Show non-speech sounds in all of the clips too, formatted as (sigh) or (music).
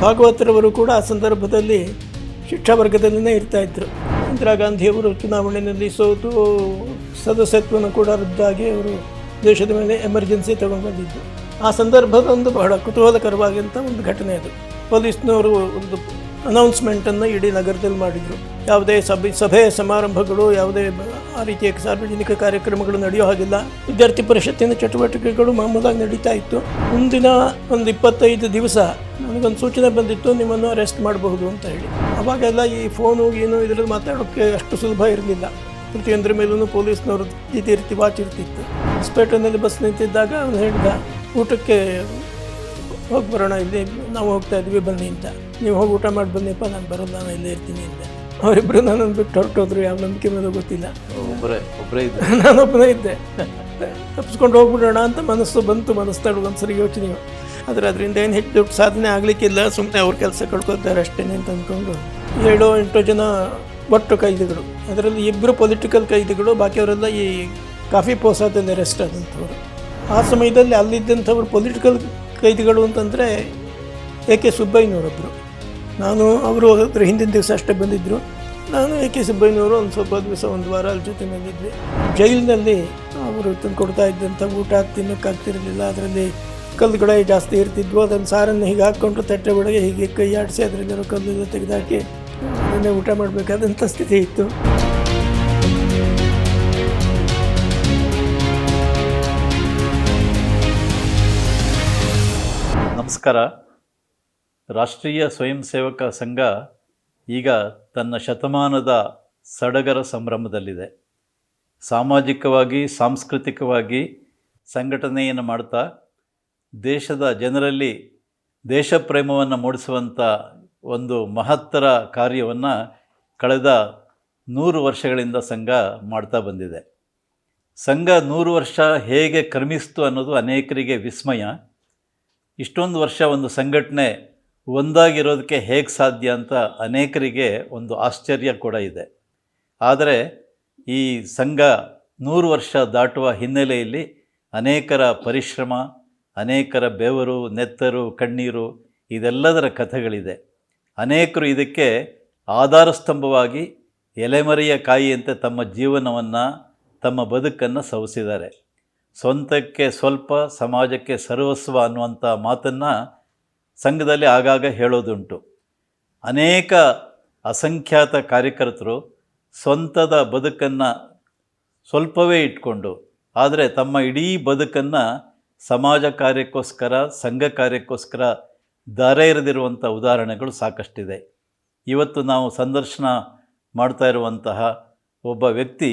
ಭಾಗವತರವರು ಕೂಡ ಆ ಸಂದರ್ಭದಲ್ಲಿ ಶಿಕ್ಷಾ ಇರ್ತಾ ಇದ್ದರು ಇಂದಿರಾ ಗಾಂಧಿಯವರು ಚುನಾವಣೆಯಲ್ಲಿ ಸೋತು ಸದಸ್ಯತ್ವವನ್ನು ಕೂಡ ರದ್ದಾಗಿ ಅವರು ದೇಶದ ಮೇಲೆ ಎಮರ್ಜೆನ್ಸಿ ತಗೊಂಡು ಬಂದಿದ್ದು ಆ ಸಂದರ್ಭದೊಂದು ಬಹಳ ಕುತೂಹಲಕರವಾಗಿಂಥ ಒಂದು ಘಟನೆ ಅದು. ಪೊಲೀಸ್ನವರು ಒಂದು ಅನೌನ್ಸ್ಮೆಂಟನ್ನು ಇಡೀ ನಗರದಲ್ಲಿ ಮಾಡಿದರು. ಯಾವುದೇ ಸಭೆ ಸಭೆ ಸಮಾರಂಭಗಳು, ಯಾವುದೇ ಆ ರೀತಿಯ ಸಾರ್ವಜನಿಕ ಕಾರ್ಯಕ್ರಮಗಳು ನಡೆಯೋ ಹಾಗಿಲ್ಲ. ವಿದ್ಯಾರ್ಥಿ ಪರಿಷತ್ತಿನ ಚಟುವಟಿಕೆಗಳು ಮಾಮೂಲಾಗಿ ನಡೀತಾ ಇತ್ತು. ಮುಂದಿನ ಒಂದು ಇಪ್ಪತ್ತೈದು ದಿವಸ ನನಗೊಂದು ಸೂಚನೆ ಬಂದಿತ್ತು, ನಿಮ್ಮನ್ನು ಅರೆಸ್ಟ್ ಮಾಡಬಹುದು ಅಂತ ಹೇಳಿ. ಅವಾಗೆಲ್ಲ ಈ ಫೋನು ಏನು ಇದರಲ್ಲಿ ಮಾತಾಡೋಕ್ಕೆ ಅಷ್ಟು ಸುಲಭ ಇರಲಿಲ್ಲ. ಪ್ರತಿಯೊಂದರ ಮೇಲೂ ಪೊಲೀಸ್ನವರು ಇದೇ ರೀತಿ ವಾಚ್ ಇರ್ತಿತ್ತು. ಹೊಸಪೇಟೆನಲ್ಲಿ ಬಸ್ ನಿಂತಿದ್ದಾಗ ಅವನು ಹೇಳಿದ, ಊಟಕ್ಕೆ ಹೋಗಿ ಬರೋಣ ಇಲ್ಲಿ, ನಾವು ಹೋಗ್ತಾ ಇದ್ವಿ, ಬನ್ನಿ ಅಂತ. ನೀವು ಹೋಗಿ ಊಟ ಮಾಡಿ ಬನ್ನಿಪ್ಪ ನಾನು ಬರೋದು ನಾನು ಇಲ್ಲೇ ಇರ್ತೀನಿ ಅಂತ ಅವರಿಬ್ಬರು ನನ್ನನ್ನು ಬಿಟ್ಟು ಹೊರಟೋದ್ರು ಯಾವ ನಂಬಿಕೆ ಮೇಲೆ ಗೊತ್ತಿಲ್ಲ. ಒಬ್ಬರೇ ಒಬ್ಬರೇ ಇದ್ದೆ. (laughs) ನಾನೊಬ್ಬನೇ ಇದ್ದೆ. ತಪ್ಪಿಸ್ಕೊಂಡು ಹೋಗ್ಬಿಡೋಣ ಅಂತ ಮನಸ್ಸು ಬಂತು ಮನಸ್ಸಾಡು ಒಂದ್ಸರಿ ಯೋಚನೆ. ಆದರೆ ಅದರಿಂದ ಏನು ಹೆಚ್ಚು ದೊಡ್ಡ ಸಾಧನೆ ಆಗಲಿಕ್ಕಿಲ್ಲ ಸುಮ್ಮನೆ ಅವ್ರ ಕೆಲಸ ಕಳ್ಕೊತಾರೆ ಅಷ್ಟೇ ಅಂತ ಅಂದ್ಕೊಂಡು ಏಳು ಎಂಟು ಜನ ಒಟ್ಟು ಕೈದಿಗಳು. ಅದರಲ್ಲಿ ಇಬ್ಬರು ಪೊಲಿಟಿಕಲ್ ಕೈದಿಗಳು ಬಾಕಿಯವರೆಲ್ಲ ಈ ಕಾಫಿ ಪೋಸಾದಲ್ಲಿ ಅರೆಸ್ಟ್ ಆದಂಥವ್ರು. ಆ ಸಮಯದಲ್ಲಿ ಅಲ್ಲಿದ್ದಂಥವ್ರು ಪೊಲಿಟಿಕಲ್ ಕೈದಿಗಳು ಅಂತಂದರೆ ಎ ಕೆ ಸುಬ್ಬಯ್ಯನವರೊಬ್ಬರು ನಾನು ಅವರು ಅದ್ರ ಹಿಂದಿನ ದಿವಸ ಅಷ್ಟೇ ಬಂದಿದ್ದರು ನಾನು ಎ ಕೆ ಸುಬ್ಬಯ್ಯನವರು ಒಂದು ಸ್ವಲ್ಪ ದಿವಸ ಒಂದು ವಾರ ಅಲ್ಲಿ ಬಂದಿದ್ವಿ. ಜೈಲಿನಲ್ಲಿ ಅವರು ತಂದು ಕೊಡ್ತಾ ಇದ್ದಂಥ ಊಟ ತಿನ್ನೋಕ್ಕಾಗ್ತಿರಲಿಲ್ಲ ಅದರಲ್ಲಿ ಕಲ್ಲುಗಳೇ ಜಾಸ್ತಿ ಇರ್ತಿದ್ವು. ಅದನ್ನು ಸಾರನ್ನು ಹೀಗೆ ಹಾಕ್ಕೊಂಡು ತಟ್ಟೆ ಒಳಗೆ ಹೀಗೆ ಕೈ ಆಡಿಸಿ ಅದರಲ್ಲಿರೋ ಕಲ್ಲೆಲ್ಲ ತೆಗೆದುಹಾಕಿ ಅದನ್ನೇ ಊಟ ಮಾಡಬೇಕಾದಂಥ ಸ್ಥಿತಿ ಇತ್ತು. ನಮಸ್ಕಾರ. ರಾಷ್ಟ್ರೀಯ ಸ್ವಯಂ ಸೇವಕ ಸಂಘ ಈಗ ತನ್ನ ಶತಮಾನದ ಸಡಗರ ಸಂಭ್ರಮದಲ್ಲಿದೆ. ಸಾಮಾಜಿಕವಾಗಿ, ಸಾಂಸ್ಕೃತಿಕವಾಗಿ ಸಂಘಟನೆಯನ್ನು ಮಾಡ್ತಾ ದೇಶದ ಜನರಲ್ಲಿ ದೇಶ ಪ್ರೇಮವನ್ನು ಮೂಡಿಸುವಂಥ ಒಂದು ಮಹತ್ತರ ಕಾರ್ಯವನ್ನು ಕಳೆದ ನೂರು ವರ್ಷಗಳಿಂದ ಸಂಘ ಮಾಡ್ತಾ ಬಂದಿದೆ. ಸಂಘ ನೂರು ವರ್ಷ ಹೇಗೆ ಕ್ರಮಿಸ್ತು ಅನ್ನೋದು ಅನೇಕರಿಗೆ ವಿಸ್ಮಯ. ಇಷ್ಟೊಂದು ವರ್ಷ ಒಂದು ಸಂಘಟನೆ ಒಂದಾಗಿರೋದಕ್ಕೆ ಹೇಗೆ ಸಾಧ್ಯ ಅಂತ ಅನೇಕರಿಗೆ ಒಂದು ಆಶ್ಚರ್ಯ ಕೂಡ ಇದೆ. ಆದರೆ ಈ ಸಂಘ ನೂರು ವರ್ಷ ದಾಟುವ ಹಿನ್ನೆಲೆಯಲ್ಲಿ ಅನೇಕರ ಪರಿಶ್ರಮ, ಅನೇಕರ ಬೆವರು, ನೆತ್ತರು, ಕಣ್ಣೀರು ಇದೆಲ್ಲದರ ಕಥೆಗಳಿದೆ. ಅನೇಕರು ಇದಕ್ಕೆ ಆಧಾರ ಸ್ತಂಭವಾಗಿ ಎಲೆಮರೆಯ ಕಾಯಿಯಂತೆ ತಮ್ಮ ಜೀವನವನ್ನು, ತಮ್ಮ ಬದುಕನ್ನು ಸವಿಸಿದ್ದಾರೆ. ಸ್ವಂತಕ್ಕೆ ಸ್ವಲ್ಪ, ಸಮಾಜಕ್ಕೆ ಸರ್ವಸ್ವ ಅನ್ನುವಂಥ ಮಾತನ್ನು ಸಂಘದಲ್ಲಿ ಆಗಾಗ ಹೇಳೋದುಂಟು. ಅನೇಕ ಅಸಂಖ್ಯಾತ ಕಾರ್ಯಕರ್ತರು ಸ್ವಂತದ ಬದುಕನ್ನು ಸ್ವಲ್ಪವೇ ಇಟ್ಕೊಂಡು, ಆದರೆ ತಮ್ಮ ಇಡೀ ಬದುಕನ್ನು ಸಮಾಜ ಕಾರ್ಯಕ್ಕೋಸ್ಕರ, ಸಂಘ ಕಾರ್ಯಕ್ಕೋಸ್ಕರ ದಾರ ಇರದಿರುವಂಥ ಉದಾಹರಣೆಗಳು ಸಾಕಷ್ಟಿದೆ. ಇವತ್ತು ನಾವು ಸಂದರ್ಶನ ಮಾಡ್ತಾ ಇರುವಂತಹ ಒಬ್ಬ ವ್ಯಕ್ತಿ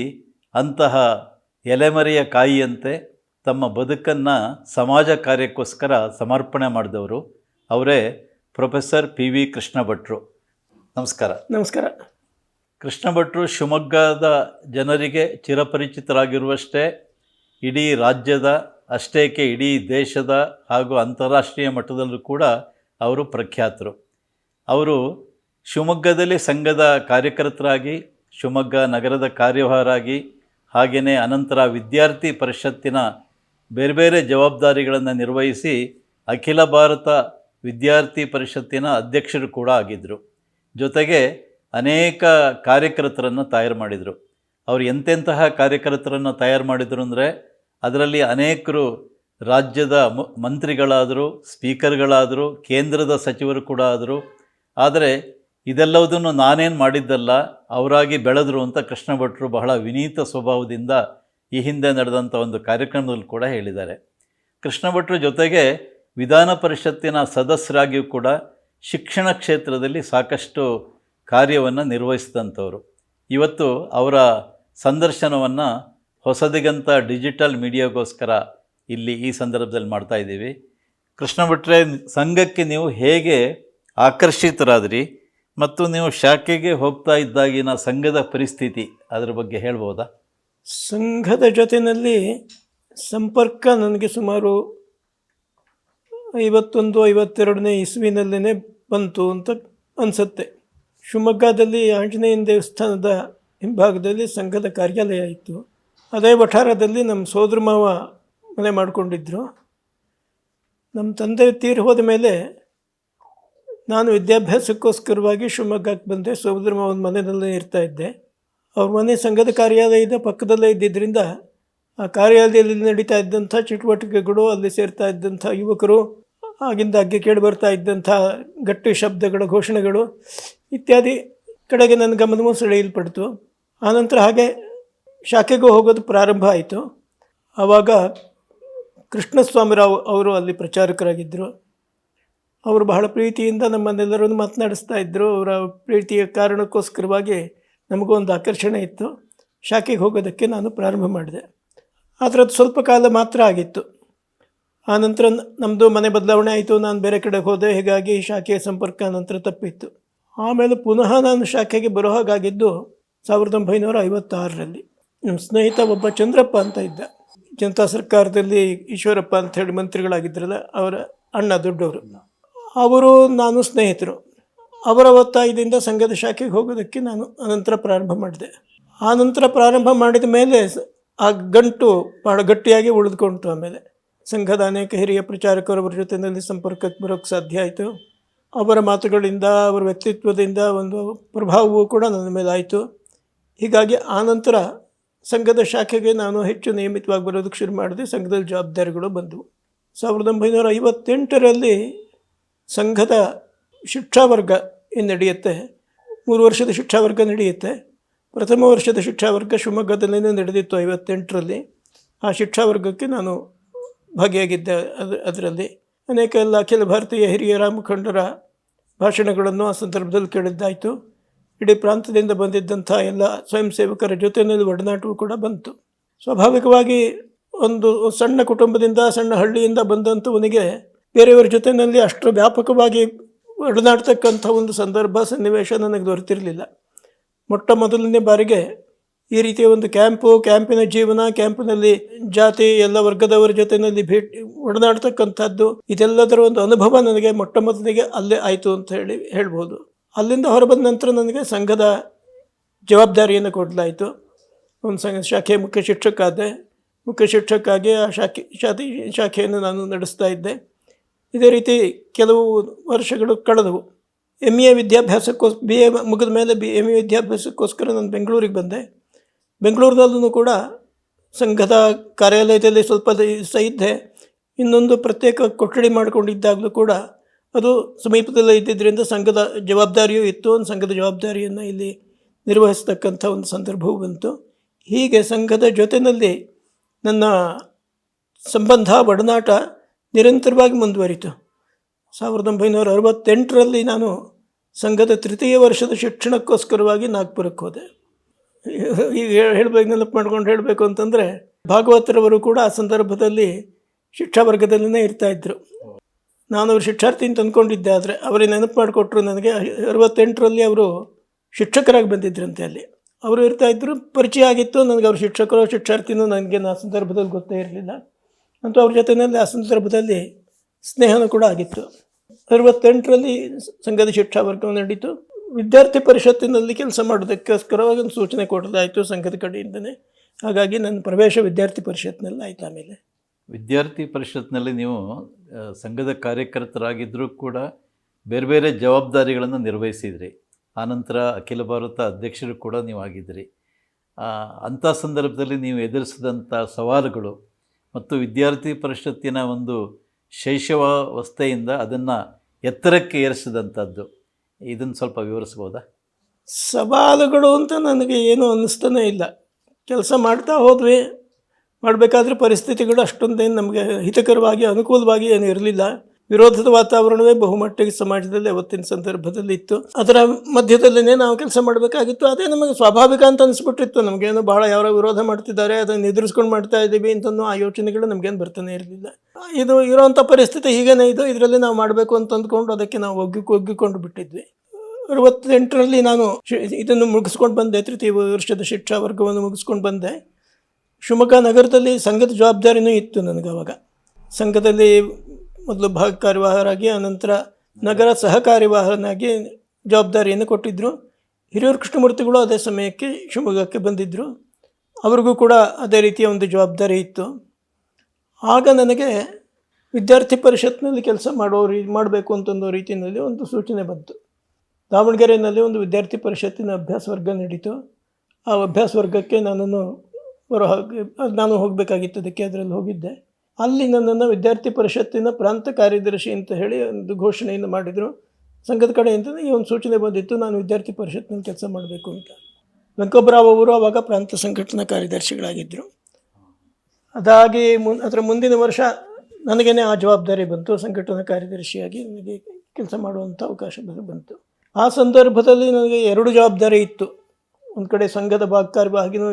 ಅಂತಹ ಎಲೆಮರೆಯ ಕಾಯಿಯಂತೆ ತಮ್ಮ ಬದುಕನ್ನು ಸಮಾಜ ಕಾರ್ಯಕ್ಕೋಸ್ಕರ ಸಮರ್ಪಣೆ ಮಾಡಿದವರು. ಅವರೇ ಪ್ರೊಫೆಸರ್ ಪಿ ವಿ ಕೃಷ್ಣ ಭಟ್ರು ನಮಸ್ಕಾರ. ನಮಸ್ಕಾರ. ಕೃಷ್ಣ ಭಟ್ರು ಶಿವಮೊಗ್ಗದ ಜನರಿಗೆ ಚಿರಪರಿಚಿತರಾಗಿರುವಷ್ಟೇ ಇಡೀ ರಾಜ್ಯದ ಅಷ್ಟೇಕೆ ಇಡೀ ದೇಶದ ಹಾಗೂ ಅಂತಾರಾಷ್ಟ್ರೀಯ ಮಟ್ಟದಲ್ಲೂ ಕೂಡ ಅವರು ಪ್ರಖ್ಯಾತರು. ಅವರು ಶಿವಮೊಗ್ಗದಲ್ಲಿ ಸಂಘದ ಕಾರ್ಯಕರ್ತರಾಗಿ ಶಿವಮೊಗ್ಗ ನಗರದ ಕಾರ್ಯವಾರಾಗಿ ಹಾಗೆಯೇ ಅನಂತರ ವಿದ್ಯಾರ್ಥಿ ಪರಿಷತ್ತಿನ ಬೇರೆ ಬೇರೆ ಜವಾಬ್ದಾರಿಗಳನ್ನು ನಿರ್ವಹಿಸಿ ಅಖಿಲ ಭಾರತ ವಿದ್ಯಾರ್ಥಿ ಪರಿಷತ್ತಿನ ಅಧ್ಯಕ್ಷರು ಕೂಡ ಆಗಿದ್ದರು ಜೊತೆಗೆ ಅನೇಕ ಕಾರ್ಯಕರ್ತರನ್ನು ತಯಾರು ಮಾಡಿದರು. ಅವರು ಎಂತೆಂತಹ ಕಾರ್ಯಕರ್ತರನ್ನು ತಯಾರು ಮಾಡಿದರು ಅಂದರೆ ಅದರಲ್ಲಿ ಅನೇಕರು ರಾಜ್ಯದ ಮಂತ್ರಿಗಳಾದರು, ಸ್ಪೀಕರ್ಗಳಾದರು, ಕೇಂದ್ರದ ಸಚಿವರು ಕೂಡ ಆದರು. ಆದರೆ ಇದೆಲ್ಲವುದನ್ನು ನಾನೇನು ಮಾಡಿದ್ದಲ್ಲ, ಅವರಾಗಿ ಬೆಳೆದರು ಅಂತ ಕೃಷ್ಣ ಭಟ್ರು ಬಹಳ ವಿನೀತ ಸ್ವಭಾವದಿಂದ ಈ ಹಿಂದೆ ನಡೆದಂಥ ಒಂದು ಕಾರ್ಯಕ್ರಮದಲ್ಲಿ ಕೂಡ ಹೇಳಿದ್ದಾರೆ. ಕೃಷ್ಣ ಭಟ್ರು ಜೊತೆಗೆ ವಿಧಾನ ಪರಿಷತ್ತಿನ ಸದಸ್ಯರಾಗಿಯೂ ಕೂಡ ಶಿಕ್ಷಣ ಕ್ಷೇತ್ರದಲ್ಲಿ ಸಾಕಷ್ಟು ಕಾರ್ಯವನ್ನು ನಿರ್ವಹಿಸಿದಂಥವರು. ಇವತ್ತು ಅವರ ಸಂದರ್ಶನವನ್ನು ಹೊಸದಿಗಂತ ಡಿಜಿಟಲ್ ಮೀಡಿಯಾಗೋಸ್ಕರ ಇಲ್ಲಿ ಈ ಸಂದರ್ಭದಲ್ಲಿ ಮಾಡ್ತಾ ಇದ್ದೀವಿ. ಕೃಷ್ಣ ಭಟ್ರೆ, ಸಂಘಕ್ಕೆ ನೀವು ಹೇಗೆ ಆಕರ್ಷಿತರಾದ್ರಿ ಮತ್ತು ನೀವು ಶಾಖೆಗೆ ಹೋಗ್ತಾ ಇದ್ದಾಗಿನ ಸಂಘದ ಪರಿಸ್ಥಿತಿ ಅದರ ಬಗ್ಗೆ ಹೇಳ್ಬೋದಾ? ಸಂಘದ ಜೊತೆಯಲ್ಲಿ ಸಂಪರ್ಕ ನನಗೆ ಸುಮಾರು ಐವತ್ತೊಂದು, ಐವತ್ತೆರಡನೇ ಇಸ್ವಿನಲ್ಲೇ ಬಂತು ಅಂತ ಅನಿಸುತ್ತೆ. ಶಿವಮೊಗ್ಗದಲ್ಲಿ ಆಂಜನೇಯನ ದೇವಸ್ಥಾನದ ಹಿಂಭಾಗದಲ್ಲಿ ಸಂಘದ ಕಾರ್ಯಾಲಯ ಇತ್ತು. ಅದೇ ವಠಾರದಲ್ಲಿ ನಮ್ಮ ಸೋದರ ಮಾವ ಮನೆ ಮಾಡಿಕೊಂಡಿದ್ರು. ನಮ್ಮ ತಂದೆ ತೀರಿ ಹೋದ ಮೇಲೆ ನಾನು ವಿದ್ಯಾಭ್ಯಾಸಕ್ಕೋಸ್ಕರವಾಗಿ ಶಿವಮೊಗ್ಗಕ್ಕೆ ಬಂದೆ. ಸೋದರ ಮಾವನ ಮನೆಯಲ್ಲೇ ಇರ್ತಾ ಇದ್ದೆ. ಅವ್ರ ಮನೆ ಸಂಘದ ಕಾರ್ಯಾಲಯದ ಪಕ್ಕದಲ್ಲೇ ಇದ್ದಿದ್ದರಿಂದ ಆ ಕಾರ್ಯಾಲಯದಲ್ಲಿ ನಡೀತಾ ಇದ್ದಂಥ ಚಟುವಟಿಕೆಗಳು, ಅಲ್ಲಿ ಸೇರ್ತಾ ಇದ್ದಂಥ ಯುವಕರು ಆಗಿಂದಾಗ್ಗೆ ಕೇಳಿ ಬರ್ತಾ ಇದ್ದಂಥ ಗಟ್ಟಿ ಶಬ್ದಗಳು, ಘೋಷಣೆಗಳು ಇತ್ಯಾದಿ ಕಡೆಗೆ ನನ್ನ ಗಮನವೂ ಸೆಳೆಯಲ್ಪಡ್ತು. ಆನಂತರ ಹಾಗೆ ಶಾಖೆಗೂ ಹೋಗೋದು ಪ್ರಾರಂಭ ಆಯಿತು. ಆವಾಗ ಕೃಷ್ಣಸ್ವಾಮಿರಾವ್ ಅವರು ಅಲ್ಲಿ ಪ್ರಚಾರಕರಾಗಿದ್ದರು. ಅವರು ಬಹಳ ಪ್ರೀತಿಯಿಂದ ನಮ್ಮನ್ನೆಲ್ಲರನ್ನು ಮಾತನಾಡಿಸ್ತಾ ಇದ್ದರು. ಅವರ ಪ್ರೀತಿಯ ಕಾರಣಕ್ಕೋಸ್ಕರವಾಗಿ ನಮಗೂ ಒಂದು ಆಕರ್ಷಣೆ ಇತ್ತು. ಶಾಖೆಗೆ ಹೋಗೋದಕ್ಕೆ ನಾನು ಪ್ರಾರಂಭ ಮಾಡಿದೆ. ಆದರೆ ಸ್ವಲ್ಪ ಕಾಲ ಮಾತ್ರ ಆಗಿತ್ತು. ಆನಂತರ ನಮ್ಮದು ಮನೆ ಬದಲಾವಣೆ ಆಯಿತು. ನಾನು ಬೇರೆ ಕಡೆ ಹೋದೆ. ಹೀಗಾಗಿ ಶಾಖೆಯ ಸಂಪರ್ಕ ನಂತರ ತಪ್ಪಿತ್ತು. ಆಮೇಲೆ ಪುನಃ ನಾನು ಶಾಖೆಗೆ ಬರೋ ಹಾಗಾಗಿದ್ದು ಸಾವಿರದ ಒಂಬೈನೂರ ಐವತ್ತಾರರಲ್ಲಿ ನಮ್ಮ ಸ್ನೇಹಿತ ಒಬ್ಬ ಚಂದ್ರಪ್ಪ ಅಂತ ಇದ್ದ. ಜನತಾ ಸರ್ಕಾರದಲ್ಲಿ ಈಶ್ವರಪ್ಪ ಅಂತ ಹೇಳಿ ಮಂತ್ರಿಗಳಾಗಿದ್ರಲ್ಲ, ಅವರ ಅಣ್ಣ ದೊಡ್ಡವರು. ಅವರು ನಾನು ಸ್ನೇಹಿತರು. ಅವರ ಒತ್ತಾಯದಿಂದ ಸಂಘದ ಶಾಖೆಗೆ ಹೋಗೋದಕ್ಕೆ ನಾನು ಅನಂತರ ಪ್ರಾರಂಭ ಮಾಡಿದೆ. ಆ ನಂತರ ಪ್ರಾರಂಭ ಮಾಡಿದ ಮೇಲೆ ಆ ಗಂಟು ಭಾಳ ಗಟ್ಟಿಯಾಗಿ ಉಳಿದುಕೊಂಡಿತು ಆಮೇಲೆ. ಸಂಘದ ಅನೇಕ ಹಿರಿಯ ಪ್ರಚಾರಕರವರ ಜೊತೆಯಲ್ಲಿ ಸಂಪರ್ಕಕ್ಕೆ ಬರೋಕ್ಕೆ ಸಾಧ್ಯ ಆಯಿತು. ಅವರ ಮಾತುಗಳಿಂದ, ಅವರ ವ್ಯಕ್ತಿತ್ವದಿಂದ ಒಂದು ಪ್ರಭಾವವೂ ಕೂಡ ನನ್ನ ಮೇಲೆ ಆಯಿತು. ಹೀಗಾಗಿ ಆನಂತರ ಸಂಘದ ಶಾಖೆಗೆ ನಾನು ಹೆಚ್ಚು ನಿಯಮಿತವಾಗಿ ಬರೋದಕ್ಕೆ ಶುರು ಮಾಡಿದೆ. ಸಂಘದಲ್ಲಿ ಜವಾಬ್ದಾರಿಗಳು ಬಂದವು. ಸಾವಿರದ ಒಂಬೈನೂರ ಐವತ್ತೆಂಟರಲ್ಲಿ ಸಂಘದ ಶಿಕ್ಷಾವರ್ಗ ಏನು ನಡೆಯುತ್ತೆ? ಮೂರು ವರ್ಷದ ಶಿಕ್ಷಾವರ್ಗ ನಡೆಯುತ್ತೆ. ಪ್ರಥಮ ವರ್ಷದ ಶಿಕ್ಷಾವರ್ಗ ಶಿವಮೊಗ್ಗದಲ್ಲೇ ನಡೆದಿತ್ತು ಐವತ್ತೆಂಟರಲ್ಲಿ. ಆ ಶಿಕ್ಷಾವರ್ಗಕ್ಕೆ ನಾನು ಭಾಗಿಯಾಗಿದ್ದೆ ಅದು, ಅದರಲ್ಲಿ ಅನೇಕ ಎಲ್ಲ ಅಖಿಲ ಭಾರತೀಯ ಹಿರಿಯರ ಮುಖಂಡರ ಭಾಷಣಗಳನ್ನು ಆ ಸಂದರ್ಭದಲ್ಲಿ ಕೇಳಿದ್ದಾಯಿತು. ಇಡೀ ಪ್ರಾಂತದಿಂದ ಬಂದಿದ್ದಂಥ ಎಲ್ಲ ಸ್ವಯಂ ಸೇವಕರ ಜೊತೆಯಲ್ಲಿ ಒಡನಾಟವು ಕೂಡ ಬಂತು. ಸ್ವಾಭಾವಿಕವಾಗಿ ಒಂದು ಸಣ್ಣ ಕುಟುಂಬದಿಂದ ಸಣ್ಣ ಹಳ್ಳಿಯಿಂದ ಬಂದಂಥವನಿಗೆ ಬೇರೆಯವರ ಜೊತೆಯಲ್ಲಿ ಅಷ್ಟು ವ್ಯಾಪಕವಾಗಿ ಒಡನಾಡ್ತಕ್ಕಂಥ ಒಂದು ಸಂದರ್ಭ, ಸನ್ನಿವೇಶ ನನಗೆ ದೊರೆತಿರಲಿಲ್ಲ. ಮೊಟ್ಟ ಮೊದಲನೇ ಬಾರಿಗೆ ಈ ರೀತಿಯ ಒಂದು ಕ್ಯಾಂಪು, ಕ್ಯಾಂಪಿನ ಜೀವನ, ಕ್ಯಾಂಪಿನಲ್ಲಿ ಜಾತಿ, ಎಲ್ಲ ವರ್ಗದವರ ಜೊತೆನಲ್ಲಿ ಭೇಟಿ, ಒಡನಾಡ್ತಕ್ಕಂಥದ್ದು, ಇದೆಲ್ಲದರ ಒಂದು ಅನುಭವ ನನಗೆ ಮೊಟ್ಟ ಮೊದಲಿಗೆ ಅಲ್ಲೇ ಆಯಿತು ಅಂತ ಹೇಳಿ ಹೇಳ್ಬೋದು. ಅಲ್ಲಿಂದ ಹೊರಬಂದ ನಂತರ ನನಗೆ ಸಂಘದ ಜವಾಬ್ದಾರಿಯನ್ನು ಕೊಡಲಾಯಿತು. ಒಂದು ಸಂಘ, ಶಾಖೆಯ ಮುಖ್ಯ ಶಿಕ್ಷಕ ಆದೆ. ಮುಖ್ಯ ಶಿಕ್ಷಕಾಗಿ ಆ ಶಾಖೆ ಶಾತಿ ಶಾಖೆಯನ್ನು ನಾನು ನಡೆಸ್ತಾ ಇದ್ದೆ. ಇದೇ ರೀತಿ ಕೆಲವು ವರ್ಷಗಳು ಕಳೆದವು. ಎಂ ಎ ವಿದ್ಯಾಭ್ಯಾಸಕ್ಕೋಸ್ ಬಿ ಎ ಮುಗಿದ ಮೇಲೆ ಬಿ ಎಂ ಎ ವಿದ್ಯಾಭ್ಯಾಸಕ್ಕೋಸ್ಕರ ನಾನು ಬೆಂಗಳೂರಿಗೆ ಬಂದೆ. ಬೆಂಗಳೂರಿನಲ್ಲೂ ಕೂಡ ಸಂಘದ ಕಾರ್ಯಾಲಯದಲ್ಲಿ ಸ್ವಲ್ಪ ದಿವಸ ಇದ್ದೆ. ಇನ್ನೊಂದು ಪ್ರತ್ಯೇಕ ಕೊಠಡಿ ಮಾಡಿಕೊಂಡಿದ್ದಾಗಲೂ ಕೂಡ ಅದು ಸಮೀಪದಲ್ಲೇ ಇದ್ದಿದ್ದರಿಂದ ಸಂಘದ ಜವಾಬ್ದಾರಿಯೂ ಇತ್ತು. ಒಂದು ಸಂಘದ ಜವಾಬ್ದಾರಿಯನ್ನು ಇಲ್ಲಿ ನಿರ್ವಹಿಸ್ತಕ್ಕಂಥ ಒಂದು ಸಂದರ್ಭವೂ ಬಂತು. ಹೀಗೆ ಸಂಘದ ಜೊತೆಯಲ್ಲಿ ನನ್ನ ಸಂಬಂಧ, ಒಡನಾಟ ನಿರಂತರವಾಗಿ ಮುಂದುವರಿತು. ಸಾವಿರದ ಒಂಬೈನೂರ ಅರವತ್ತೆಂಟರಲ್ಲಿ ನಾನು ಸಂಘದ ತೃತೀಯ ವರ್ಷದ ಶಿಕ್ಷಣಕ್ಕೋಸ್ಕರವಾಗಿ ನಾಗ್ಪುರಕ್ಕೆ ಹೋದೆ. ಈಗ ಹೇಳಬೇಕು, ನೆನಪು ಮಾಡ್ಕೊಂಡು ಹೇಳಬೇಕು ಅಂತಂದರೆ ಭಾಗವತರವರು ಕೂಡ ಆ ಸಂದರ್ಭದಲ್ಲಿ ಶಿಕ್ಷಾ ವರ್ಗದಲ್ಲೇ ಇರ್ತಾಯಿದ್ರು ನಾನು ಅವರು ಶಿಕ್ಷಾರ್ಥಿ ಅಂತ ಅಂದ್ಕೊಂಡಿದ್ದೆ ಆದರೆ ಅವರೇ ನೆನಪು ಮಾಡಿಕೊಟ್ರು ನನಗೆ. ಅರವತ್ತೆಂಟರಲ್ಲಿ ಅವರು ಶಿಕ್ಷಕರಾಗಿ ಬಂದಿದ್ರಂತೆ ಅಲ್ಲಿ. ಅವರು ಇರ್ತಾಯಿದ್ರು ಪರಿಚಯ ಆಗಿತ್ತು. ನನಗೆ ಅವ್ರ ಶಿಕ್ಷಕರು, ಶಿಕ್ಷಾರ್ಥಿನೂ ನನಗೆ ಆ ಸಂದರ್ಭದಲ್ಲಿ ಗೊತ್ತೇ ಇರಲಿಲ್ಲ. ಅಂತೂ ಅವ್ರ ಜೊತೆಯಲ್ಲಿ ಆ ಸಂದರ್ಭದಲ್ಲಿ ಸ್ನೇಹನೂ ಕೂಡ ಆಗಿತ್ತು. ಅರವತ್ತೆಂಟರಲ್ಲಿ ಸಂಘದ ಶಿಕ್ಷಾ ವರ್ಗ ನಡೀತು ವಿದ್ಯಾರ್ಥಿ ಪರಿಷತ್ತಿನಲ್ಲಿ ಕೆಲಸ ಮಾಡೋದಕ್ಕೋಸ್ಕರವಾಗಿ ಒಂದು ಸೂಚನೆ ಕೊಡಲಾಯಿತು ಸಂಘದ ಕಡೆಯಿಂದನೇ. ಹಾಗಾಗಿ ನನ್ನ ಪ್ರವೇಶ ವಿದ್ಯಾರ್ಥಿ ಪರಿಷತ್ನಲ್ಲಿ ಆಯ್ತು ಆಮೇಲೆ. ವಿದ್ಯಾರ್ಥಿ ಪರಿಷತ್ನಲ್ಲಿ ನೀವು ಸಂಘದ ಕಾರ್ಯಕರ್ತರಾಗಿದ್ದರೂ ಕೂಡ ಬೇರೆ ಬೇರೆ ಜವಾಬ್ದಾರಿಗಳನ್ನು ನಿರ್ವಹಿಸಿದ್ರಿ. ಆನಂತರ ಅಖಿಲ ಭಾರತ ಅಧ್ಯಕ್ಷರು ಕೂಡ ನೀವು ಆಗಿದ್ರಿ. ಅಂಥ ಸಂದರ್ಭದಲ್ಲಿ ನೀವು ಎದುರಿಸಿದಂಥ ಸವಾಲುಗಳು ಮತ್ತು ವಿದ್ಯಾರ್ಥಿ ಪರಿಷತ್ತಿನ ಒಂದು ಶೈಶವಾವಸ್ಥೆಯಿಂದ ಅದನ್ನು ಎತ್ತರಕ್ಕೆ ಏರಿಸಿದಂಥದ್ದು. ಇದನ್ನು ಸ್ವಲ್ಪ ವಿವರಿಸ್ಬೋದಾ ಸವಾಲುಗಳು ಅಂತ ನನಗೆ ಏನೂ ಅನ್ನಿಸ್ತಾನೆ ಇಲ್ಲ. ಕೆಲಸ ಮಾಡ್ತಾ ಹೋದ್ವಿ. ಮಾಡಬೇಕಾದ್ರೆ ಪರಿಸ್ಥಿತಿಗಳು ಅಷ್ಟೊಂದೇನು ನಮಗೆ ಹಿತಕರವಾಗಿ, ಅನುಕೂಲವಾಗಿ ಏನು ಇರಲಿಲ್ಲ. ವಿರೋಧದ ವಾತಾವರಣವೇ ಬಹುಮಟ್ಟಿಗೆ ಸಮಾಜದಲ್ಲಿ ಅವತ್ತಿನ ಸಂದರ್ಭದಲ್ಲಿ ಇತ್ತು ಅದರ ಮಧ್ಯದಲ್ಲೇ ನಾವು ಕೆಲಸ ಮಾಡಬೇಕಾಗಿತ್ತು. ಅದೇ ನಮಗೆ ಸ್ವಾಭಾವಿಕ ಅಂತ ಅನಿಸ್ಬಿಟ್ಟಿತ್ತು. ನಮಗೇನು ಬಹಳ ಯಾರೋ ವಿರೋಧ ಮಾಡ್ತಿದ್ದಾರೆ, ಅದನ್ನು ಎದುರಿಸ್ಕೊಂಡು ಮಾಡ್ತಾ ಇದ್ದೀವಿ ಅಂತನೂ ಆ ಯೋಚನೆಗಳು ನಮಗೇನು ಬರ್ತಾನೆ ಇರಲಿಲ್ಲ. ಇದು ಇರೋವಂಥ ಪರಿಸ್ಥಿತಿ ಹೀಗೇನೇ ಇದು. ಇದರಲ್ಲಿ ನಾವು ಮಾಡಬೇಕು ಅಂತ ಅಂದ್ಕೊಂಡು ಅದಕ್ಕೆ ನಾವು ಒಗ್ಗಿ ಒಗ್ಗಿಕೊಂಡು ಬಿಟ್ಟಿದ್ವಿ. ಅರವತ್ತೆಂಟರಲ್ಲಿ ನಾನು ಇದನ್ನು ಮುಗಿಸ್ಕೊಂಡು ಬಂದೆ. ತೃತೀಯ ವರ್ಷದ ಶಿಕ್ಷಾ ವರ್ಗವನ್ನು ಮುಗಿಸ್ಕೊಂಡು ಬಂದೆ. ಶಿವಮೊಗ್ಗ ನಗರದಲ್ಲಿ ಸಂಘದ ಜವಾಬ್ದಾರಿನೂ ಇತ್ತು ನನಗೆ ಅವಾಗ. ಸಂಘದಲ್ಲಿ ಮೊದಲು ಭಾಗ ಕಾರ್ಯವಾಹರಾಗಿ ಆನಂತರ ನಗರ ಸಹಕಾರಿ ಕಾರ್ಯವಾಹನಾಗಿ ಜವಾಬ್ದಾರಿಯನ್ನು ಕೊಟ್ಟಿದ್ದರು ಹಿರಿಯೂರು, ಕೃಷ್ಣಮೂರ್ತಿಗಳು ಅದೇ ಸಮಯಕ್ಕೆ ಶಿವಮೊಗ್ಗಕ್ಕೆ ಬಂದಿದ್ದರು ಅವ್ರಿಗೂ ಕೂಡ ಅದೇ ರೀತಿಯ ಒಂದು ಜವಾಬ್ದಾರಿ ಇತ್ತು. ಆಗ ನನಗೆ ವಿದ್ಯಾರ್ಥಿ ಪರಿಷತ್ನಲ್ಲಿ ಕೆಲಸ ಮಾಡೋ ರೀ ಮಾಡಬೇಕು ಅಂತಂದೋ ರೀತಿಯಲ್ಲಿ ಒಂದು ಸೂಚನೆ ಬಂತು. ದಾವಣಗೆರೆಯಲ್ಲಿ ಒಂದು ವಿದ್ಯಾರ್ಥಿ ಪರಿಷತ್ತಿನ ಅಭ್ಯಾಸ ವರ್ಗ ನಡೀತು. ಆ ಅಭ್ಯಾಸ ವರ್ಗಕ್ಕೆ ನಾನು ಹೊರ ಹಾಗೆ ನಾನು ಹೋಗಬೇಕಾಗಿತ್ತು ಅದಕ್ಕೆ ಅದರಲ್ಲಿ ಹೋಗಿದ್ದೆ. ಅಲ್ಲಿ ನನ್ನನ್ನು ವಿದ್ಯಾರ್ಥಿ ಪರಿಷತ್ತಿನ ಪ್ರಾಂತ ಕಾರ್ಯದರ್ಶಿ ಅಂತ ಹೇಳಿ ಒಂದು ಘೋಷಣೆಯನ್ನು ಮಾಡಿದರು. ಸಂಘದ ಕಡೆ ಕಡೆಯಿಂದ ಈ ಒಂದು ಸೂಚನೆ ಬಂದಿತ್ತು, ನಾನು ವಿದ್ಯಾರ್ಥಿ ಪರಿಷತ್ನಲ್ಲಿ ಕೆಲಸ ಮಾಡಬೇಕು ಅಂತ. ವೆಂಕಬ್ರಾವ್ ಅವರು ಆವಾಗ ಪ್ರಾಂತ ಸಂಘಟನಾ ಕಾರ್ಯದರ್ಶಿಗಳಾಗಿದ್ದರು ಅದಾಗಿ ಮುನ್, ಅದರ ಮುಂದಿನ ವರ್ಷ ನನಗೇನೆ ಆ ಜವಾಬ್ದಾರಿ ಬಂತು, ಸಂಘಟನಾ ಕಾರ್ಯದರ್ಶಿಯಾಗಿ ನನಗೆ ಕೆಲಸ ಮಾಡುವಂಥ ಅವಕಾಶ ಬಂತು. ಆ ಸಂದರ್ಭದಲ್ಲಿ ನನಗೆ ಎರಡು ಜವಾಬ್ದಾರಿ ಇತ್ತು. ಒಂದು ಕಡೆ ಸಂಘದ ಭಾಗ ಕಾರ್ಯವಾಗಿಯೂ